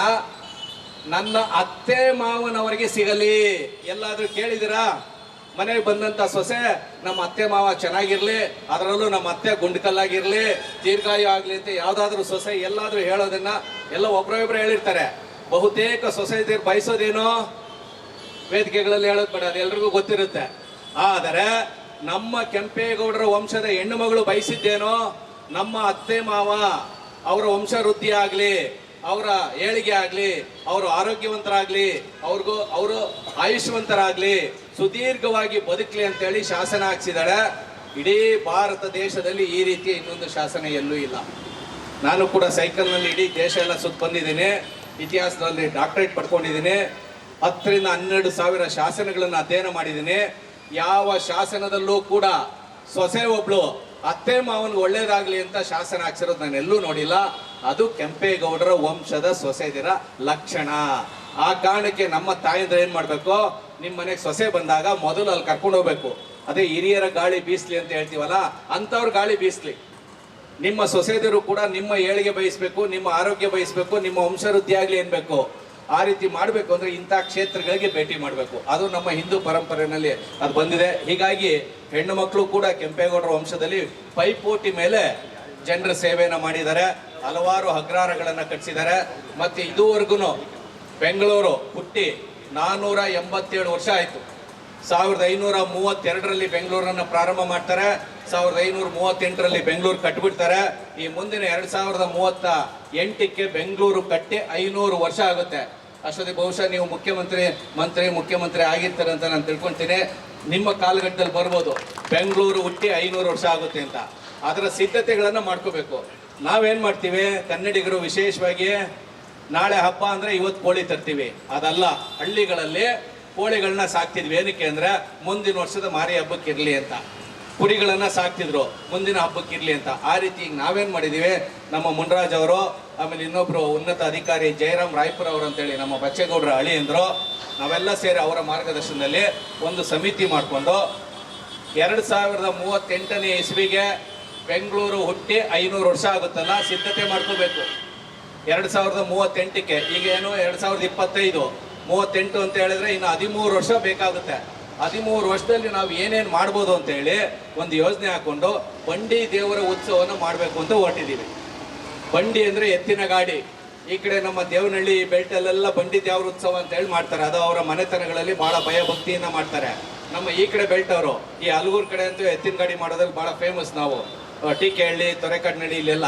ನನ್ನ ಅತ್ತೆ ಮಾವನವರಿಗೆ ಸಿಗಲಿ. ಎಲ್ಲಾದರೂ ಕೇಳಿದಿರಾ ಮನೆಗೆ ಬಂದಂತ ಸೊಸೆ, ನಮ್ಮ ಅತ್ತೆ ಮಾವ ಚೆನ್ನಾಗಿರ್ಲಿ, ಅದರಲ್ಲೂ ನಮ್ಮ ಅತ್ತೆ ಗುಂಡ್ಕಲ್ಲಾಗಿರಲಿ ದೀರ್ಘಾಯು ಆಗ್ಲಿ ಅಂತ ಯಾವ್ದಾದ್ರು ಸೊಸೆ ಎಲ್ಲಾದ್ರೂ ಹೇಳೋದನ್ನ ಎಲ್ಲ ಒಬ್ರೊಬ್ರು ಹೇಳಿರ್ತಾರೆ. ಬಹುತೇಕ ಸೊಸೈಟಿ ಬಯಸೋದೇನೋ? ವೇದಿಕೆಗಳಲ್ಲಿ ಹೇಳೋದು ಬೇಡ, ಅದು ಎಲ್ರಿಗೂ ಗೊತ್ತಿರುತ್ತೆ. ಆದರೆ ನಮ್ಮ ಕೆಂಪೇಗೌಡರ ವಂಶದ ಹೆಣ್ಣು ಮಗಳು ಬಯಸಿದ್ದೇನೋ? ನಮ್ಮ ಅತ್ತೆ ಮಾವ, ಅವರ ವಂಶ ವೃದ್ಧಿ ಆಗಲಿ, ಅವರ ಏಳಿಗೆ ಆಗಲಿ, ಅವರು ಆರೋಗ್ಯವಂತರಾಗ್ಲಿ, ಅವ್ರಿಗೂ, ಅವರು ಆಯುಷ್ಯವಂತರಾಗ್ಲಿ ಸುದೀರ್ಘವಾಗಿ ಬದುಕಲಿ ಅಂತೇಳಿ ಶಾಸನ ಹಾಕ್ಸಿದಾಳೆ. ಇಡೀ ಭಾರತ ದೇಶದಲ್ಲಿ ಈ ರೀತಿ ಇನ್ನೊಂದು ಶಾಸನ ಎಲ್ಲೂ ಇಲ್ಲ. ನಾನು ಕೂಡ ಸೈಕಲ್ನಲ್ಲಿ ಇಡೀ ದೇಶ ಎಲ್ಲ ಸುತ್ತ ಬಂದಿದ್ದೀನಿ. ಇತಿಹಾಸದಲ್ಲಿ ಡಾಕ್ಟರೇಟ್ ಪಡ್ಕೊಂಡಿದ್ದೀನಿ. ಹತ್ತರಿಂದ ಹನ್ನೆರಡು ಸಾವಿರ ಶಾಸನಗಳನ್ನು ಅಧ್ಯಯನ ಮಾಡಿದ್ದೀನಿ. ಯಾವ ಶಾಸನದಲ್ಲೂ ಕೂಡ ಸೊಸೆ ಒಬ್ಳು ಅತ್ತೆ ಮಾವನ ಒಳ್ಳೇದಾಗಲಿ ಅಂತ ಶಾಸನ ಹಾಕ್ಸಿರೋದು ನಾನು ಎಲ್ಲೂ ನೋಡಿಲ್ಲ. ಅದು ಕೆಂಪೇಗೌಡರ ವಂಶದ ಸೊಸೆದಿರ ಲಕ್ಷಣ. ಆ ಕಾರಣಕ್ಕೆ ನಮ್ಮ ತಾಯಂದ್ರೆ ಏನ್ ಮಾಡ್ಬೇಕು? ನಿಮ್ಮ ಮನೆಗೆ ಸೊಸೆ ಬಂದಾಗ ಮೊದಲು ಅಲ್ಲಿ ಕರ್ಕೊಂಡು ಹೋಗ್ಬೇಕು. ಅದೇ ಹಿರಿಯರ ಗಾಳಿ ಬೀಸ್ಲಿ ಅಂತ ಹೇಳ್ತೀವಲ್ಲ, ಅಂಥವ್ರ ಗಾಳಿ ಬೀಸ್ಲಿ. ನಿಮ್ಮ ಸೊಸೆದಿರು ಕೂಡ ನಿಮ್ಮ ಏಳಿಗೆ ಬಯಸಬೇಕು, ನಿಮ್ಮ ಆರೋಗ್ಯ ಬಯಸಬೇಕು, ನಿಮ್ಮ ವಂಶವೃದ್ಧಿ ಆಗ್ಲಿ ಅನ್ಬೇಕು ಆ ರೀತಿ ಮಾಡಬೇಕು ಅಂದ್ರೆ ಇಂಥ ಕ್ಷೇತ್ರಗಳಿಗೆ ಭೇಟಿ ಮಾಡಬೇಕು. ಅದು ನಮ್ಮ ಹಿಂದೂ ಪರಂಪರೆಯಲ್ಲಿ ಅದು ಬಂದಿದೆ. ಹೀಗಾಗಿ ಹೆಣ್ಣು ಮಕ್ಕಳು ಕೂಡ ಕೆಂಪೇಗೌಡರ ವಂಶದಲ್ಲಿ ಪೈಪೋಟಿ ಮೇಲೆ ಜನರ ಸೇವೆಯನ್ನು ಮಾಡಿದ್ದಾರೆ. ಹಲವಾರು ಹಗ್ರಾರಗಳನ್ನು ಕಟ್ಟಿಸಿದ್ದಾರೆ. ಮತ್ತೆ ಇದುವರೆಗೂ ಬೆಂಗಳೂರು ಹುಟ್ಟಿ ನಾನ್ನೂರ ಎಂಬತ್ತೇಳು ವರ್ಷ ಆಯಿತು. ಸಾವಿರದ ಐನೂರ ಮೂವತ್ತೆರಡರಲ್ಲಿ ಬೆಂಗಳೂರನ್ನ ಪ್ರಾರಂಭ ಮಾಡ್ತಾರೆ, ಸಾವಿರದ ಐನೂರ ಮೂವತ್ತೆಂಟರಲ್ಲಿ ಬೆಂಗಳೂರು ಕಟ್ಟಿಬಿಡ್ತಾರೆ ಈ ಮುಂದಿನ ಎರಡ್ ಸಾವಿರದ ಮೂವತ್ತ ಎಂಟಕ್ಕೆ ಬೆಂಗಳೂರು ಕಟ್ಟಿ ಐನೂರು ವರ್ಷ ಆಗುತ್ತೆ. ಅಷ್ಟೊತ್ತಿಗೆ ಬಹುಶಃ ನೀವು ಮುಖ್ಯಮಂತ್ರಿ, ಮಂತ್ರಿ, ಮುಖ್ಯಮಂತ್ರಿ ಆಗಿರ್ತಾರೆ ಅಂತ ನಾನು ತಿಳ್ಕೊಳ್ತೀನಿ ನಿಮ್ಮ ಕಾಲಘಟ್ಟದಲ್ಲಿ ಬರ್ಬೋದು. ಬೆಂಗಳೂರು ಹುಟ್ಟಿ ಐನೂರು ವರ್ಷ ಆಗುತ್ತೆ ಅಂತ. ಅದರ ಸಿದ್ಧತೆಗಳನ್ನು ಮಾಡ್ಕೋಬೇಕು. ನಾವೇನು ಮಾಡ್ತೀವಿ? ಕನ್ನಡಿಗರು ವಿಶೇಷವಾಗಿ ನಾಳೆ ಹಬ್ಬ ಅಂದ್ರೆ ಇವತ್ತು ಕೋಳಿ ತರ್ತೀವಿ. ಅದಲ್ಲ, ಹಳ್ಳಿಗಳಲ್ಲಿ ಕೋಳಿಗಳನ್ನ ಸಾಕ್ತಿದ್ವಿ. ಏನಕ್ಕೆ ಅಂದ್ರೆ ಮುಂದಿನ ವರ್ಷದ ಮಾರಿ ಹಬ್ಬಕ್ಕೆ ಇರ್ಲಿ ಅಂತ. ಕುರಿಗಳನ್ನ ಸಾಕ್ತಿದ್ರು, ಮುಂದಿನ ಹಬ್ಬಕ್ಕೆ ಇರ್ಲಿ ಅಂತ. ಆ ರೀತಿ ಈಗ ನಾವೇನ್ ಮಾಡಿದೀವಿ? ನಮ್ಮ ಮುನ್ರಾಜ್ ಅವರು, ಆಮೇಲೆ ಇನ್ನೊಬ್ರು ಉನ್ನತ ಅಧಿಕಾರಿ ಜಯರಾಮ್ ರಾಯ್ಪುರ್ ಅವರು ಅಂತೇಳಿ ನಮ್ಮ ಬಚ್ಚೇಗೌಡರ ಅಳಿ ಅಂದ್ರು. ನಾವೆಲ್ಲ ಸೇರಿ ಅವರ ಮಾರ್ಗದರ್ಶನದಲ್ಲಿ ಒಂದು ಸಮಿತಿ ಮಾಡಿಕೊಂಡು ಎರಡು ಸಾವಿರದ ಮೂವತ್ತೆಂಟನೇ ಇಸ್ವಿಗೆ ಬೆಂಗಳೂರು ಹುಟ್ಟಿ ಐನೂರು ವರ್ಷ ಆಗುತ್ತಲ್ಲ, ಸಿದ್ಧತೆ ಮಾಡ್ಕೋಬೇಕು. ಎರಡು ಸಾವಿರದ ಮೂವತ್ತೆಂಟಕ್ಕೆ ಈಗೇನು ಎರಡು ಸಾವಿರದ ಇಪ್ಪತ್ತೈದು, ಮೂವತ್ತೆಂಟು ಅಂತ ಹೇಳಿದ್ರೆ ಇನ್ನು ಹದಿಮೂರು ವರ್ಷ ಬೇಕಾಗುತ್ತೆ. ಹದಿಮೂರು ವರ್ಷದಲ್ಲಿ ನಾವು ಏನೇನು ಮಾಡ್ಬೋದು ಅಂತ ಹೇಳಿ ಒಂದು ಯೋಜನೆ ಹಾಕೊಂಡು ಬಂಡಿ ದೇವರ ಉತ್ಸವವನ್ನು ಮಾಡಬೇಕು ಅಂತ ಹೊರಟಿದ್ದೀವಿ. ಬಂಡಿ ಅಂದರೆ ಎತ್ತಿನ ಗಾಡಿ. ಈ ಕಡೆ ನಮ್ಮ ದೇವನಹಳ್ಳಿ ಬೆಲ್ಟಲ್ಲೆಲ್ಲ ಬಂಡಿ ದೇವರ ಉತ್ಸವ ಅಂತ ಹೇಳಿ ಮಾಡ್ತಾರೆ. ಅದು ಅವರ ಮನೆತನಗಳಲ್ಲಿ ಭಾಳ ಭಯ ಭಕ್ತಿಯಿಂದ ಮಾಡ್ತಾರೆ. ನಮ್ಮ ಈ ಕಡೆ ಬೆಲ್ಟ್ ಅವರು ಈ ಹಲಗೂರು ಕಡೆ ಅಂತೂ ಎತ್ತಿನ ಗಾಡಿ ಮಾಡೋದ್ರಲ್ಲಿ ಭಾಳ ಫೇಮಸ್ ನಾವು. ಟೀಕೆಹಳ್ಳಿ ತೊರೆಕಡ್ನಳ್ಳಿ ಇಲ್ಲೆಲ್ಲ.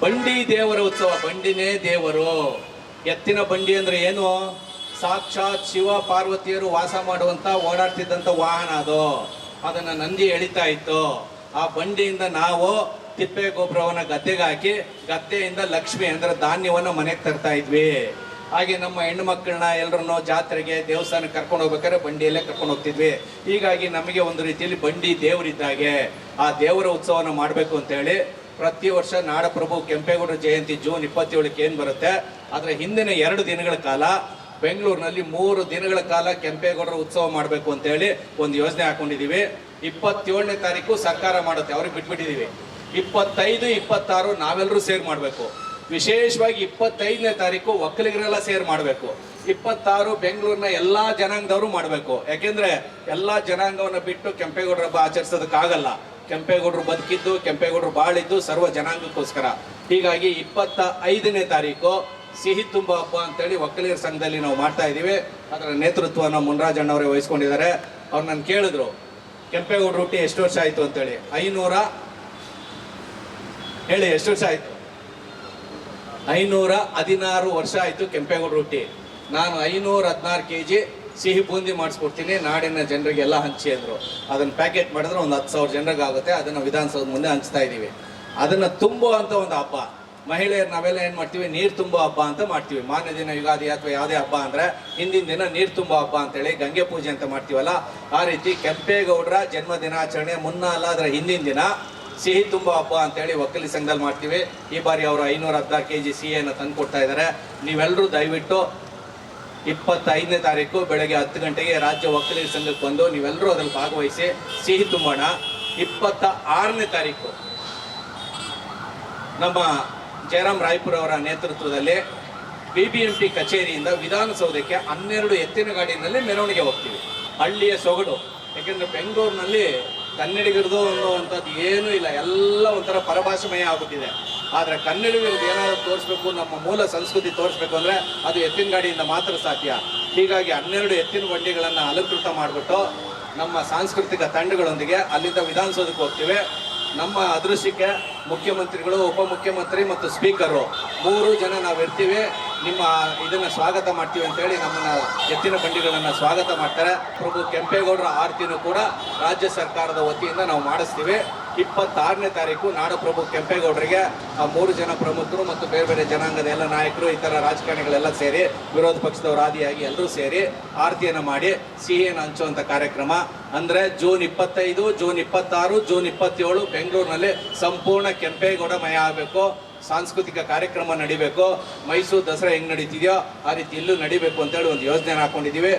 ಬಂಡಿ ದೇವರ ಉತ್ಸವ, ಬಂಡಿನೇ ದೇವರು. ಎತ್ತಿನ ಬಂಡಿ ಅಂದ್ರೆ ಏನು? ಸಾಕ್ಷಾತ್ ಶಿವ ಪಾರ್ವತಿಯರು ವಾಸ ಮಾಡುವಂತ ಓಡಾಡ್ತಿದ್ದಂತ ವಾಹನ ಅದು. ಅದನ್ನ ನಂದಿ ಎಳಿತಾ ಇತ್ತು. ಆ ಬಂಡಿಯಿಂದ ನಾವು ತಿಪ್ಪೆ ಗೊಬ್ಬರವನ್ನ ಗದ್ದೆಗೆ ಹಾಕಿ ಗದ್ದೆಯಿಂದ ಲಕ್ಷ್ಮಿ ಅಂದ್ರೆ ಧಾನ್ಯವನ್ನ ಮನೆಗೆ ತರ್ತಾ ಇದ್ವಿ. ಹಾಗೆ ನಮ್ಮ ಹೆಣ್ಣು ಮಕ್ಕಳನ್ನ ಎಲ್ಲರನ್ನು ಜಾತ್ರೆಗೆ, ದೇವಸ್ಥಾನಕ್ಕೆ ಕರ್ಕೊಂಡು ಹೋಗ್ಬೇಕಾದ್ರೆ ಬಂಡಿಯಲ್ಲೇ ಕರ್ಕೊಂಡು ಹೋಗ್ತಿದ್ವಿ. ಹೀಗಾಗಿ ನಮಗೆ ಒಂದು ರೀತಿಯಲ್ಲಿ ಬಂಡಿ ದೇವರಿದ್ದಾಗೆ. ಆ ದೇವರ ಉತ್ಸವನ ಮಾಡಬೇಕು ಅಂತ ಹೇಳಿ ಪ್ರತಿ ವರ್ಷ ನಾಡಪ್ರಭು ಕೆಂಪೇಗೌಡರ ಜಯಂತಿ ಜೂನ್ ಇಪ್ಪತ್ತೇಳಕ್ಕೆ ಏನು ಬರುತ್ತೆ? ಆದರೆ ಹಿಂದಿನ ಎರಡು ದಿನಗಳ ಕಾಲ ಬೆಂಗಳೂರಿನಲ್ಲಿ ಮೂರು ದಿನಗಳ ಕಾಲ ಕೆಂಪೇಗೌಡರ ಉತ್ಸವ ಮಾಡಬೇಕು ಅಂತ ಹೇಳಿ ಒಂದು ಯೋಜನೆ ಹಾಕೊಂಡಿದ್ದೀವಿ ಇಪ್ಪತ್ತೇಳನೇ ತಾರೀಕು ಸರ್ಕಾರ ಮಾಡುತ್ತೆ. ಅವ್ರಿಗೆ ಬಿಟ್ಬಿಟ್ಟಿದ್ದೀವಿ ಇಪ್ಪತ್ತೈದು, ಇಪ್ಪತ್ತಾರು ನಾವೆಲ್ಲರೂ ಸೇರ್ ಮಾಡಬೇಕು. ವಿಶೇಷವಾಗಿ ಇಪ್ಪತ್ತೈದನೇ ತಾರೀಕು ಒಕ್ಕಲಿಗರೆಲ್ಲ ಸೇರ್ ಮಾಡಬೇಕು. ಇಪ್ಪತ್ತಾರು ಬೆಂಗಳೂರಿನ ಎಲ್ಲ ಜನಾಂಗದವರು ಮಾಡಬೇಕು. ಯಾಕೆಂದ್ರೆ ಎಲ್ಲ ಜನಾಂಗವನ್ನು ಬಿಟ್ಟು ಕೆಂಪೇಗೌಡರ ಹಬ್ಬ ಆಚರಿಸೋದಕ್ಕಾಗಲ್ಲ. ಕೆಂಪೇಗೌಡರು ಬದುಕಿದ್ದು, ಕೆಂಪೇಗೌಡರು ಬಾಳಿದ್ದು ಸರ್ವ ಜನಾಂಗಕ್ಕೋಸ್ಕರ. ಹೀಗಾಗಿ ಇಪ್ಪತ್ತ ಐದನೇ ತಾರೀಕು ಸಿಹಿ ತುಂಬ ಹಬ್ಬ ಅಂತೇಳಿ ಒಕ್ಕಲಿಗರ ಸಂಘದಲ್ಲಿ ನಾವು ಮಾಡ್ತಾ ಇದ್ದೀವಿ. ಅದರ ನೇತೃತ್ವನ ಮುನ್ರಾಜಣ್ಣವರೇ ವಹಿಸ್ಕೊಂಡಿದ್ದಾರೆ. ಅವ್ರು ನಾನು ಕೇಳಿದ್ರು ಕೆಂಪೇಗೌಡರು ರೊಟ್ಟಿ ಎಷ್ಟು ವರ್ಷ ಆಯಿತು ಅಂತೇಳಿ. ಐನೂರ, ಹೇಳಿ ಎಷ್ಟು ವರ್ಷ ಆಯಿತು? ಐನೂರ ಹದಿನಾರು ವರ್ಷ ಆಯಿತು ಕೆಂಪೇಗೌಡ ರೊಟ್ಟಿ ನಾನು ಐನೂರ ಹದಿನಾರು ಕೆ ಜಿ ಸಿಹಿ ಬೂಂದಿ ಮಾಡಿಸ್ಕೊಡ್ತೀನಿ, ನಾಡಿನ ಜನರಿಗೆಲ್ಲ ಹಂಚಿ ಅಂದರು. ಅದನ್ನು ಪ್ಯಾಕೆಟ್ ಮಾಡಿದ್ರೆ ಒಂದು ಹತ್ತು ಸಾವಿರ ಜನರಿಗೆ ಆಗುತ್ತೆ ಅದನ್ನ ವಿಧಾನಸೌಧ ಮುಂದೆ ಹಂಚ್ತಾ ಇದ್ದೀವಿ ಅದನ್ನು ತುಂಬೋ ಅಂತ ಒಂದು ಹಬ್ಬ. ಮಹಿಳೆಯರು ನಾವೆಲ್ಲ ಏನು ಮಾಡ್ತೀವಿ? ನೀರು ತುಂಬೋ ಹಬ್ಬ ಅಂತ ಮಾಡ್ತೀವಿ. ಮಾನ್ಯ ದಿನ, ಯುಗಾದಿ ಅಥವಾ ಯಾವುದೇ ಹಬ್ಬ ಅಂದರೆ ಹಿಂದಿನ ದಿನ ನೀರು ತುಂಬೋ ಹಬ್ಬ ಅಂತೇಳಿ ಗಂಗೆ ಪೂಜೆ ಅಂತ ಮಾಡ್ತೀವಲ್ಲ, ಆ ರೀತಿ ಕೆಂಪೇಗೌಡರ ಜನ್ಮ ದಿನಾಚರಣೆ ಮುನ್ನ ಅಲ್ಲ ಅದರ ಹಿಂದಿನ ದಿನ ಸಿಹಿ ತುಂಬ ಹಬ್ಬ ಅಂತೇಳಿ ಒಕ್ಕಲಿ ಸಂಘದಲ್ಲಿ ಮಾಡ್ತೀವಿ. ಈ ಬಾರಿ ಅವರು ಐನೂರ ಹದಿನಾರು ಕೆ ಜಿ ಸಿಹಿಯನ್ನು ತಂದು ಕೊಡ್ತಾ ಇದ್ದಾರೆ ನೀವೆಲ್ಲರೂ ದಯವಿಟ್ಟು ಇಪ್ಪತ್ತೈದನೇ ತಾರೀಕು ಬೆಳಗ್ಗೆ ಹತ್ತು ಗಂಟೆಗೆ ರಾಜ್ಯ ಒಕ್ಕಲಿಗರ ಸಂಘಕ್ಕೆ ಬಂದು ನೀವೆಲ್ಲರೂ ಅದರಲ್ಲಿ ಭಾಗವಹಿಸಿ ಸಿಹಿ ತುಂಬೋಣ. ಇಪ್ಪತ್ತ ಆರನೇ ತಾರೀಕು ನಮ್ಮ ಜಯರಾಮ್ ರಾಯ್ಪುರ್ ಅವರ ನೇತೃತ್ವದಲ್ಲಿ ಬಿ ಬಿ ಎಂ ಪಿ ಕಚೇರಿಯಿಂದ ವಿಧಾನಸೌಧಕ್ಕೆ ಹನ್ನೆರಡು ಎತ್ತಿನ ಗಾಡಿನಲ್ಲಿ ಮೆರವಣಿಗೆ ಹೋಗ್ತೀವಿ. ಹಳ್ಳಿಯ ಸೊಗಡು. ಯಾಕೆಂದರೆ ಬೆಂಗಳೂರಿನಲ್ಲಿ ಕನ್ನಡಿಗರದು ಅನ್ನುವಂಥದ್ದು ಏನೂ ಇಲ್ಲ. ಎಲ್ಲ ಒಂಥರ ಪರಭಾಷಮಯ ಆಗುತ್ತಿದೆ ಆದರೆ ಕನ್ನಡಿಗರಿಗೆ ಏನಾದರೂ ತೋರಿಸ್ಬೇಕು, ನಮ್ಮ ಮೂಲ ಸಂಸ್ಕೃತಿ ತೋರಿಸ್ಬೇಕು ಅಂದರೆ ಅದು ಎತ್ತಿನ ಗಾಡಿಯಿಂದ ಮಾತ್ರ ಸಾಧ್ಯ. ಹೀಗಾಗಿ ಹನ್ನೆರಡು ಎತ್ತಿನ ಬಂಡಿಗಳನ್ನು ಅಲಂಕೃತ ಮಾಡಿಬಿಟ್ಟು ನಮ್ಮ ಸಾಂಸ್ಕೃತಿಕ ತಂಡಗಳೊಂದಿಗೆ ಅಲ್ಲಿಂದ ವಿಧಾನಸೌಧಕ್ಕೆ ಹೋಗ್ತೀವಿ. ನಮ್ಮ ಅದೃಶ್ಯಕ್ಕೆ ಮುಖ್ಯಮಂತ್ರಿಗಳು, ಉಪಮುಖ್ಯಮಂತ್ರಿ ಮತ್ತು ಸ್ಪೀಕರು ಮೂರು ಜನ ನಾವು ಇರ್ತೀವಿ ನಿಮ್ಮ ಇದನ್ನು ಸ್ವಾಗತ ಮಾಡ್ತೀವಿ ಅಂತ ಹೇಳಿ ನಮ್ಮನ್ನ ಎತ್ತಿನ ಬಂಡಿಗಳನ್ನು ಸ್ವಾಗತ ಮಾಡ್ತಾರೆ. ಪ್ರಭು ಕೆಂಪೇಗೌಡರ ಆರತಿನೂ ಕೂಡ ರಾಜ್ಯ ಸರ್ಕಾರದ ವತಿಯಿಂದ ನಾವು ಮಾಡಿಸ್ತೀವಿ. ಇಪ್ಪತ್ತಾರನೇ ತಾರೀಕು ನಾಡಪ್ರಭು ಕೆಂಪೇಗೌಡರಿಗೆ ಆ ಮೂರು ಜನ ಪ್ರಮುಖರು ಮತ್ತು ಬೇರೆ ಬೇರೆ ಜನಾಂಗದ ಎಲ್ಲ ನಾಯಕರು, ಇತರ ರಾಜಕಾರಣಿಗಳೆಲ್ಲ ಸೇರಿ, ವಿರೋಧ ಪಕ್ಷದವರು ಆದಿಯಾಗಿ ಎಲ್ಲರೂ ಸೇರಿ ಆರತಿಯನ್ನು ಮಾಡಿ, ಸಿಹಿಯನ್ನು ಹಂಚುವಂಥ ಕಾರ್ಯಕ್ರಮ. ಅಂದರೆ ಜೂನ್ ಇಪ್ಪತ್ತೈದು, ಜೂನ್ ಇಪ್ಪತ್ತಾರು, ಜೂನ್ ಇಪ್ಪತ್ತೇಳು ಬೆಂಗಳೂರಿನಲ್ಲಿ ಸಂಪೂರ್ಣ ಕೆಂಪೇಗೌಡ ಮಯ ಆಗಬೇಕು. ಸಾಂಸ್ಕೃತಿಕ ಕಾರ್ಯಕ್ರಮ ನಡಿಬೇಕು. ಮೈಸೂರು ದಸರಾ ಹೆಂಗ್ ನಡೀತಿದೆಯೋ ಆ ರೀತಿ ಇಲ್ಲೂ ನಡಿಬೇಕು ಅಂತೇಳಿ ಒಂದು ಯೋಜನೆ ಹಾಕೊಂಡಿದ್ದೀವಿ.